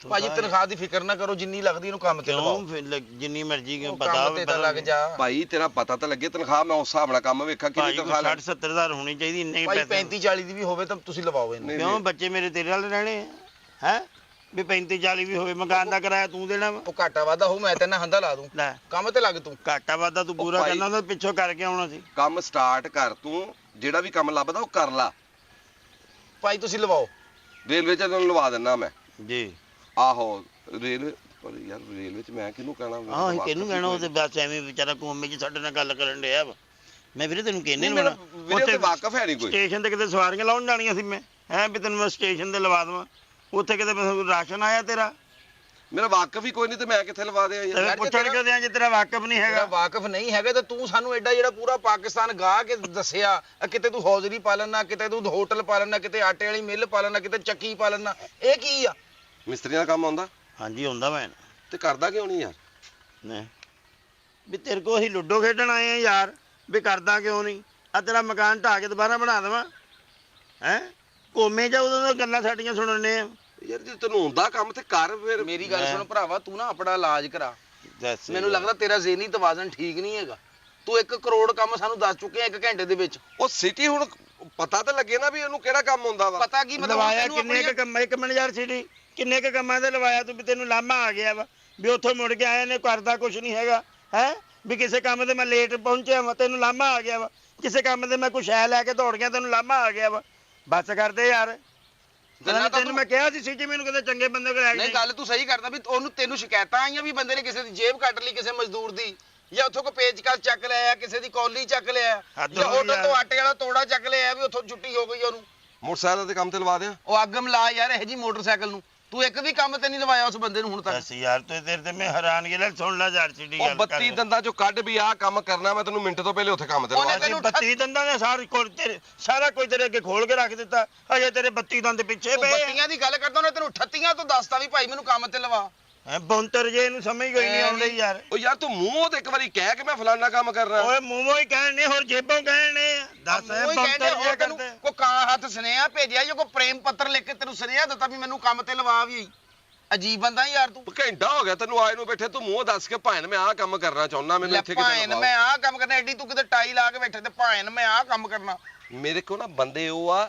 ਤੂੰ ਭਾਜੀ ਤਾਂ- ਤਨਖਾਹ ਦੀ ਫਿਕਰ ਨਾ ਕਰੋ ਜਿੰਨੀ ਲੱਗਦੀ ਇਹਨੂੰ ਕੰਮ ਤੇ ਲਵਾਓ ਕਿਉਂ ਫਿਰ ਲੱਗ- ਜਿੰਨੀ ਮਰਜ਼ੀ ਕਿਉਂ ਉਹ ਪਤਾ ਕੰਮ ਹੋਵੇ ਤੇ ਤਾਂ ਲੱਗ ਜਾ। ਭਾਈ ਤੇਰਾ ਪਤਾ ਤਾਂ ਲੱਗੇ ਤਨਖਾਹ ਮੈਂ ਉਸ ਹਿਸਾਬ ਨਾਲ ਕੰਮ ਵੇਖਾਂ ਕਿੰਨੀ ਭਾਈ ਕੋਈ ਤਨਖਾਹ ਲੈ 60 70000 ਹੋਣੀ ਚਾਹੀਦੀ ਇੰਨੇ ਭਾਈ ਹੀ ਪੈਸੇ 35 40 ਦੀ ਵੀ ਹੋਵੇ ਤਾਂ ਤੁਸੀਂ ਲਵਾਓ ਇਹਨੂੰ। ਨਹੀਂ, ਕਿਉਂ? ਬੱਚੇ ਮੇਰੇ ਤੇਰੇ ਵਾਲੇ ਰਹਿਣੇ ਹੈ? ਵੀ 35 40 ਵੀ ਹੋਵੇ ਮਕਾਨ ਦਾ ਕਿਰਾਇਆ ਤੂੰ ਦੇਣਾ ਵਾ। ਉਹ ਘਾਟਾ ਵਾਦਾ ਹੋਊ ਮੈਂ ਤੈਨੂੰ ਹੰਦਾ ਲਾ ਦੂੰ। ਲੈ। ਕੰਮ ਤੇ ਲੱਗ ਤੂੰ। ਘਾਟਾ ਵਾਦਾ ਤੂੰ ਪੂਰਾ ਭਾਈ- ਕਰਨਾ ਤਾਂ ਪਿੱਛੋਂ ਕਰਕੇ ਆਉਣਾ ਸੀ। ਕੰਮ ਸਟਾਰਟ ਕਰ ਤੂੰ ਜਿਹੜਾ ਵੀ ਕੰਮ ਲੱਭਦਾ ਉਹ ਕਰ ਲਾ। ਭਾਈ ਤੁਸੀਂ ਲਵਾਓ। ਰੇਲਵੇ ਚ ਤੈਨੂੰ ਲਵਾ ਦਿੰਨਾ ਮੈਂ। ਜੀ। ਆਹੋ ਰੇਲਵੇ ਪਰ ਯਾਰ ਰੇਲਵੇ ਚ ਮੈਂ ਕਿਹਨੂੰ ਕਹਿਣਾ? ਮੈਨੂੰ ਹਾਂ ਤਾਂ ਵਾਕਫ਼ ਕਿਹਨੂੰ ਹੀ ਕਹਿਣਾ ਉਹ ਤੇ ਬਸ ਐਵੇਂ ਵਿਚਾਰਾ ਕੋਮੇ ਚ ਸਾਡੇ ਨਾਲ ਗੱਲ ਕਰਨ ਡਿਆ ਵਾ। ਮੈਂ ਵੀਰੇ ਤੈਨੂੰ ਕਹਿੰਨੇ ਨਹੀਂ, ਮੇਰਾ ਵੀਰੇ ਤੇ ਵਾਕਫ ਹੈ ਨਹੀਂ ਕੋਈ। ਸਟੇਸ਼ਨ ਤੇ ਕਿਤੇ ਸਵਾਰੀਆਂ ਲਾਉਣ ਜਾਣੀਆਂ ਸੀ ਮੈਂ। ਹੈ ਵੀ ਤੈਨੂੰ ਮੈਂ ਸਟੇਸ਼ਨ ਤੇ ਲਵਾ ਦੇਵਾਂ। ਉੱਥੇ ਕਿਤੇ ਰਾਸ਼ਨ ਆਇਆ ਤੇਰਾ। ਮੇਰਾ ਵਾਕਫ ਹੀ ਕੋਈ ਨਹੀਂ ਤੇ ਮੈਂ ਕਿੱਥੇ ਲਵਾ ਦਿਆਂ ਯਾਰ? ਪੁੱਛਣ ਤੇਰਾ- ਕਦੇ ਆ ਜੇ ਤੇਰਾ ਵਾਕਫ ਨਹੀਂ ਹੈਗਾ? ਵਾਕਫ ਨਹੀਂ ਹੈਗਾ ਤਾਂ ਤੂੰ ਸਾਨੂੰ ਐਡਾ ਜਿਹੜਾ ਪੂਰਾ ਪਾਕਿਸਤਾਨ ਗਾ ਕੇ ਦੱਸਿਆ ਆ ਕਿਤੇ ਤੂੰ ਹੌਜ਼ਰੀ ਪਾ ਲੈਣਾ ਕਿਤੇ ਤੂੰ ਹੋਟਲ ਪਾ ਲੈਣਾ ਕਿਤੇ ਆਟੇ ਵਾਲੀ ਮਿੱਲ ਪਾ ਲੈਣਾ ਕਿਤੇ ਚੱਕੀ ਪਾ ਲੈਣਾ ਇਹ ਕੀ ਆ? ਮਿਸਤਰੀਆਂ ਦਾ ਕੰਮ ਆਉਂਦਾ? ਹਾਂਜੀ ਹੁੰਦਾ ਮੈਂ ਤੇ ਕਰਦਾ ਕਿਉਂ ਨਹੀਂ ਯਾਰ? ਨੇ। ਵੀ ਤੇਰੇ ਕੋ ਅਸੀਂ ਲੁੱਡੋ ਖੇਡਣ ਆਏ ਆ ਯਾਰ ਵੀ ਕਰਦਾ ਕਿਉਂ ਨਹੀਂ? ਆ ਤੇਰਾ ਮਕਾਨ ਢਾਹ ਕੇ ਦੁਬਾਰਾ ਬਣਾ ਦੇਵਾਂ। ਹੈ? ਕੋਮੇ ਜਾ ਉਦੋਂ ਦੀਆਂ ਗੱਲਾਂ ਸਾਡੀਆਂ ਸੁਣਨੇ ਆ। ਯਾਰ ਜੇ ਤੈਨੂੰ ਹੁੰਦਾ ਕੰਮ ਤੇ ਕਰ ਫਿਰ। ਮੇਰੀ ਗੱਲ ਮੈਂ- ਸੁਣ ਭਰਾਵਾ ਤੂੰ ਨਾ ਆਪਣਾ ਇਲਾਜ ਕਰਾ। ਮੈਨੂੰ ਲੱਗਦਾ ਤੇਰਾ ਜ਼ੇਨੀ ਤਵਾਜ਼ਨ ਠੀਕ ਨਹੀਂ ਹੈਗਾ। ਤੂੰ 1 ਕਰੋੜ ਕੰਮ ਸਾਨੂੰ ਦੱਸ ਚੁੱਕੇ ਆ 1 ਘੰਟੇ ਦੇ ਵਿੱਚ। ਉਹ ਸਿਟੀ ਹੁਣ ਪਤਾ ਤਾਂ ਲੱਗੇ ਨਾ ਵੀ ਉਹਨੂੰ ਕਿਹੜਾ ਕੰਮ ਹੁੰਦਾ ਵਾ। ਪਤਾ ਕੀ ਮਤਲਬ ਲਵਾਇਆ ਤੈਨੂੰ ਕਿੰਨੇ ਕ ਆਪਣੀਆਂ- ਕੰਮ ਇੱਕ ਮਿੰਟ ਯਾਰ ਸਿਟੀ ਕਿੰਨੇ ਕ ਕੰਮਾਂ ਦੇ ਲਵਾਇਆ ਤੂੰ ਵੀ ਤੈਨੂੰ ਲਾਮਾ ਆ ਗਿਆ ਵਾ ਵੀ ਉੱਥੋਂ ਮੁੜ ਕੇ ਆਇਆ ਨੇ ਕਰਦਾ ਕੁਝ ਨਹੀਂ ਹੈਗਾ ਹੈ? ਵੀ ਕਿਸੇ ਕੰਮ ਤੇ ਮੈਂ ਲੇਟ ਪਹੁੰਚਿਆ ਵਾ ਤੈਨੂੰ ਲਾਮਾ ਆ ਗਿਆ ਵਾ। ਕਿਸੇ ਕੰਮ ਤੇ ਮੈਂ ਕੁਛ ਐ ਲੈ ਕੇ ਦੌੜ ਗਿਆ ਤੈਨੂੰ ਲਾਮਾ ਆ ਗਿਆ ਵਾ। ਬਸ ਕਰਦੇ ਯਾਰ। ਗੱਲਾਂ ਤਾਂ ਤੈਨੂੰ ਮੈਂ ਕਿਹਾ ਸੀ ਸਿਟੀ ਮੈਨੂੰ ਕਿਤੇ ਚੰਗੇ ਬੰਦੇ ਕੋਲ ਲੈ ਨਹੀਂ ਗੱਲ ਤੂੰ ਸਹੀ ਕਰਦਾ ਵੀ ਉਹਨੂੰ ਤੈਨੂੰ ਸ਼ਿਕਾਇਤਾਂ ਆਈਆਂ ਵੀ ਬੰਦੇ ਨੇ ਕਿਸੇ ਦੀ ਜੇਬ ਕੱਟ ਲਈ ਕਿਸੇ ਮਜ਼ਦੂਰ ਦੀ ਜਾਂ ਉੱਥੋਂ ਕੋ ਪੇਚਕਸ ਚੱਕ ਲਿਆ ਕਿਸੇ ਦੀ ਕੌਲੀ ਚੱਕ ਲਿਆ ਹੱਦ ਜਾਂ ਹੋ ਗਈ ਹੋਟਲ ਯਾਰ। ਤੋਂ ਆਟੇ ਵਾਲਾ ਤੋੜਾ ਚੱਕ ਲਿਆ ਵੀ ਉੱਥੋਂ ਛੁੱਟੀ ਹੋ ਗਈ ਉਹਨੂੰ। ਮੋਟਰਸਾਈਕਲ ਤੇ ਕੰਮ ਤੇ ਲਵਾ ਦਿਆਂ। ਉਹ ਅੱਗਮ ਲਾ ਯਾਰ ਇਹ ਜੀ ਮੋਟਰਸਾਈਕਲ ਨੂੰ। ਤੂੰ ਇੱਕ ਵੀ ਕੰਮ ਤੇ ਨਹੀਂ ਲਵਾਇਆ ਉਸ ਬੰਦੇ ਨੂੰ ਹੁਣ ਤੱਕ। ਦੱਸ ਯਾਰ ਤੂੰ ਤੇਰੇ ਤੇ ਮੈਂ ਹੈਰਾਨ ਗਿਆ ਲੈ ਸੁਣ ਲੈ ਯਾਰ ਉਹ ਗੱਲ 32 ਦੰਦਾਂ ਚੋਂ ਕੱਢ ਵੀ ਆਹ ਕੰਮ ਕਰਨਾ ਮੈਂ ਤੈਨੂੰ ਮਿੰਟ ਤੋਂ ਪਹਿਲੇ ਉੱਥੇ ਕੰਮ ਤੇ ਉਹਨੇ ਲਵਾ ਤੈਨੂੰ ਤੈਨੂੰ 32 ਦੰਦਾਂ ਨੇ ਸਾਰੀ ਕੁਝ ਤੇਰੇ ਸਾਰਾ ਕੁਝ ਤੇਰੇ ਅੱਗੇ ਖੋਲ ਕੇ ਰੱਖ ਦਿੱਤਾ। ਹਜੇ ਤੇਰੇ 32 ਦੰਦ ਪਿੱਛੇ ਤੂੰ ਪਏ ਆ। ਬੱਤੀਆਂ ਦੀ ਗੱਲ ਕਰਦਾ ਉਹਨੇ ਤੈਨੂੰ 38 ਤੋਂ ਦੱਸਤਾ ਵੀ ਭਾਈ ਮੈਨੂੰ ਕੰਮ ਤੇ ਲਵਾ। ਹੈਂ ਬੰਤਰ ਜੇ ਇਹਨੂੰ ਸਮਝ ਗਈ ਨਹੀਂ ਐ ਆਉਂਦੀ ਨੀ। ਯਾਰ। ਉਹ ਯਾਰ ਤੂੰ ਮੂੰਹੋਂ ਤੇ ਇੱਕ ਵਾਰੀ ਕਹਿ ਕਿ ਮੈਂ ਫਲਾਨਾ ਕੰਮ ਕਰਨਾ ਓਏ ਮੂੰਹੋਂ ਹੀ ਕਹਿਣ ਨੇ ਹੋਰ ਜੇਬੋਂ ਕਹਿਣ ਨੇ ਦੱਸ ਐ ਬੰਤਰ ਜੇ ਤੈਨੂੰ ਕਰਦੇ। ਕੋ ਕਾਂ ਹੱਥ ਸੁਨੇਹਾ ਭੇਜਿਆ ਜੋ ਕੋ ਪ੍ਰੇਮ ਪੱਤਰ ਲਿਖ ਕੇ ਤੈਨੂੰ ਸੁਨੇਹਾ ਦਿੱਤਾ ਵੀ ਮੈਨੂੰ ਕੰਮ ਤੇ ਲਵਾ ਵੀ ਅਜੀਬ ਬੰਦਾ ਯਾਰ ਤੂੰ। ਘੰਟਾ ਹੋ ਗਿਆ ਤੈਨੂੰ ਆਏ ਨੂੰ ਬੈਠੇ ਤੂੰ ਮੂੰਹੋਂ ਦੱਸ ਕੇ ਭਾਣ ਮੈਂ ਆਹ ਕੰਮ ਕਰਨਾ ਚਾਹੁੰਦਾ ਮੈਨੂੰ ਇੱਥੇ ਕਿਤੇ ਭਾਣ ਲਵਾਓ। ਮੈਂ ਆਹ ਕੰਮ ਕਰਨਾ ਐਡੀ ਤੂੰ ਕਿਤੇ ਟਾਈ ਲਾ ਕੇ ਬੈਠੇ ਤੇ ਭਾਣ ਮੈਂ ਆਹ ਕੰਮ ਕਰਨਾ। ਮੇਰੇ ਕੋਲ ਨਾ ਬੰਦੇ ਉਹ ਆ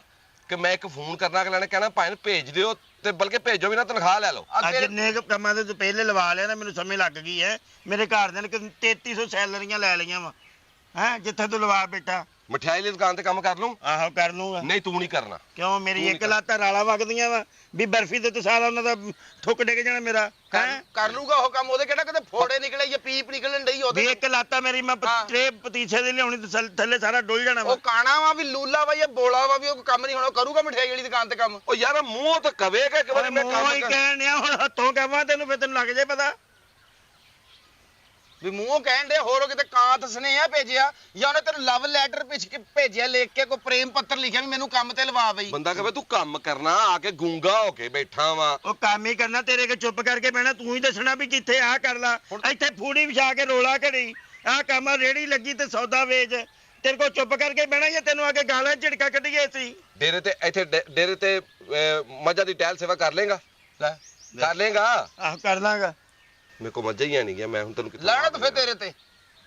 ਕਿ ਮੈਂ ਇੱਕ ਫੋਨ ਕਰਨਾ ਅਗਲੇ ਨੇ ਕਹਿਣਾ ਭਾਣ ਭੇਜ ਦਿਓ ਤੇ ਬਲਕਿ ਭੇਜੋ ਵੀ ਨਾ ਤਨਖਾਹ ਲੈ ਲਓ। ਅੱਜ ਜਿੰਨੇ ਕੁ ਕੰਮਾਂ ਦੇ ਤੂੰ ਪਹਿਲੇ ਲਵਾ ਲਿਆ ਨਾ ਮੈਨੂੰ ਸਮਝ ਲੱਗ ਗਈ ਐ ਮੇਰੇ ਘਰ ਦੇ ਨੇ 3300 ਸੈਲਰੀਆਂ ਲੈ ਲਈਆਂ ਵਾ। ਹੈ ਜਿੱਥੇ ਤੂੰ ਲਵਾ ਬੇਟਾ ਮਠਿਆਈ ਦੀ ਦੁਕਾਨ ਤੇ ਕੰਮ ਕਰ ਲੂੰ ਆਹੋ ਕਰ ਲੂੰਗਾ ਨਹੀਂ ਤੂੰ ਨਹੀਂ ਕਰਨਾ। ਕਿਉਂ? ਮੇਰੀ ਇੱਕ ਲੱਤ ਰਾਲਾ ਵਗਦੀਆਂ ਵਾ। ਵੀ ਬਰਫੀ ਦੇ ਤੇ ਸਾਰਾ ਉਹਨਾਂ ਦਾ ਥੁੱਕ ਡਿੱਗ ਜਾਣਾ ਮੇਰਾ ਕਰ- ਹੈ? ਕਰ ਲੂਗਾ ਉਹ ਕੰਮ ਉਹਦੇ ਕਿਹੜਾ ਕਿਤੇ ਫੋੜੇ ਨਿਕਲੇ ਜਾਂ ਪੀਪ ਨਿਕਲਣ ਡਈ ਵੀ ਉਹਦੇ ਇੱਕ ਲੱਤ ਆ ਮੇਰੀ ਮੈਂ ਹਾਂ। ਟਰੇ ਪਤੀਸੇ ਦੀ ਲਿਆਉਣੀ ਤੇ ਸਲ- ਥੱਲੇ ਸਾਰਾ ਡੁੱਲ ਜਾਣਾ ਵਾ। ਉਹ ਕਾਣਾ ਵਾ ਵੀ ਲੂਲਾ ਵਾ ਜਾਂ ਬੋਲਾ ਵਾ ਵੀ ਉਹ ਕੰਮ ਨਹੀਂ ਹੋਣਾ ਉਹ ਕਰੂਗਾ ਮਠਿਆਈ ਵਾਲੀ ਦੁਕਾਨ ਤੇ ਕੰਮ? ਉਹ ਯਾਰ ਮੂੰਹ ਤਾਂ ਕਵੇਗਾ ਕਿ ਓਏ ਮੈਂ ਮੂੰਹੋਂ ਕੰਮ ਹੀ ਕਰ ਕਹਿਣ ਡਿਆ ਹੁਣ ਹੱਥੋਂ ਕਹਾਂ ਤੈਨੂੰ ਫਿਰ ਤੈਨੂੰ ਲੱਗ ਜੇ ਪਤਾ। ਵੀ ਮੂੰਹੋਂ ਕਹਿਣ ਦੇ ਹੋਰ ਕਿਤੇ ਕਾਂਤ ਸੁਨੇਹਾ ਭੇਜਿਆ ਜਾਂ ਉਹਨੇ ਤੈਨੂੰ ਲਵ ਲੈਟਰ ਭੇਜ ਕੇ ਭੇਜਿਆ ਲਿਖ ਕੇ ਕੋਈ ਪ੍ਰੇਮ ਪੱਤਰ ਲਿਖਿਆ ਵੀ ਮੈਨੂੰ ਕੰਮ ਤੇ ਲਵਾ ਬਈ। ਬੰਦਾ ਕਹੇ ਤੂੰ ਕੰਮ ਕਰਨਾ ਆ ਕੇ ਗੂੰਗਾ ਹੋ ਕੇ ਬੈਠਾ ਵਾਂ। ਉਹ ਕੰਮ ਹੀ ਕਰਨਾ ਤੇਰੇ ਕੇ ਚੁੱਪ ਕਰਕੇ ਬਹਿਣਾ ਤੂੰ ਹੀ ਦੱਸਣਾ ਵੀ ਕਿੱਥੇ ਆਹ ਕਰ ਲਾ। ਇੱਥੇ ਫੂੜੀ ਵਿਛਾ ਕੇ ਰੋਲਾ ਘੜੀ ਆਹ ਕੰਮ ਆ, ਰੇੜੀ ਲੱਗੀ ਤੇ ਸੌਦਾ ਵੇਚ। ਤੇਰੇ ਕੋਲ ਚੁੱਪ ਕਰਕੇ ਬਹਿਣਾ ਜਾਂ ਤੈਨੂੰ ਆ ਕੇ ਗਾਲਾਂ ਝਿੜਕਾ ਕੱਢੀਏ ਸੀ ਡੇਰੇ ਤੇ ਇੱਥੇ ਡੇ- ਡੇਰੇ ਤੇ ਅਹ, ਮੱਝਾਂ ਦੀ ਟਹਿਲ ਸੇਵਾ ਕਰ ਲੇਗਾ? ਲੈ ਕਰ ਲੇਗਾ? ਆਹ ਕਰ ਲਾਂਗਾ। ਮੇਰੇ ਕੋ ਮੱਝਾਂ ਹੀ ਨਹੀਂ ਗਿਆ ਮੈਂ ਹੁਣ ਤੈਨੂੰ ਕਿੱਥੋਂ ਲਾਣਤ ਲਵਾ ਫੇ ਤੇਰੇ ਤੇ।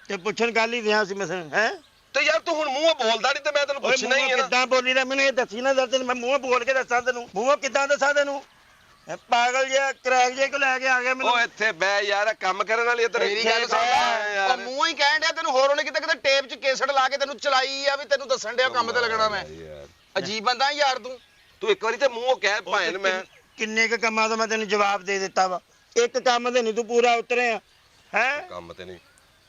ਤੇ ਪੁੱਛਣ ਗੱਲ ਹੀ ਦਿਆਂ ਸੀ ਮੈਂ ਹੈ? ਤੇ ਯਾਰ ਤੂੰ ਹੁਣ ਮੂੰਹੋਂ ਬੋਲਦਾ ਨਹੀਂ ਤੇ ਮੈਂ ਤੈਨੂੰ ਪੁੱਛਣਾ ਹੀ ਹੈ ਨਾ। ਕਿੱਦਾਂ ਬੋਲੀ ਦਾ? ਮੈਨੂੰ ਇਹ ਦੱਸੀ ਨਾ ਦੱਸ ਤੈਨੂੰ ਮੈਂ ਮੂੰਹ ਬੋਲ ਕੇ ਦੱਸਾਂ ਤੈਨੂੰ। ਮੂੰਹੋਂ ਕਿੱਦਾਂ ਦੱਸਾਂ ਤੈਨੂੰ? ਇਹ ਪਾਗਲ ਜਿਹਾ ਕਰੈਕ ਜੇ ਕੋ ਲੈ ਕੇ ਆ ਗਿਆ ਉਹ ਮੈਨੂੰ ਇੱਥੇ ਬੈ ਯਾਰ ਕੰਮ ਕਰਨ ਵਾਲੀ ਇੱਧਰ ਮੇਰੀ ਗੱਲ ਸੁਣ ਲੈ। ਉਹ ਮੂੰਹ ਹੀ ਕਹਿਣ ਡਿਆ ਤੈਨੂੰ ਹੋਰ ਉਹਨੇ ਕਿਤੇ ਕਿਤੇ ਟੇਪ 'ਚ ਕੇਸਟ ਲਾ ਕੇ ਤੈਨੂੰ ਚਲਾਈ ਆ ਵੀ ਤੈਨੂੰ ਦੱਸਣ ਡਿਆ ਕੰਮ ਤੇ ਲੱਗਣਾ ਮੈਂ। ਯਾਰ। ਅਜੀਬ ਬੰਦਾ ਯਾਰ ਤੂੰ। ਤੂੰ ਇੱਕ ਵਾਰੀ ਤੇ ਮੂੰਹੋਂ ਕਹਿ ਉਹ ਤੇ ਮੈਂ ਕਿੰਨ- ਕ ਕੰਮਾਂ ਤੋਂ ਮੈਂ ਤੈਨੂੰ ਜਵਾਬ ਦੇ ਦਿੱਤਾ ਵਾ। ਇੱਕ ਕੰਮ ਤੇ ਨਹੀਂ ਤੂੰ ਪੂਰਾ ਉਤਰਿਆ ਹੈ? ਕੰਮ ਤੇ ਨਹੀਂ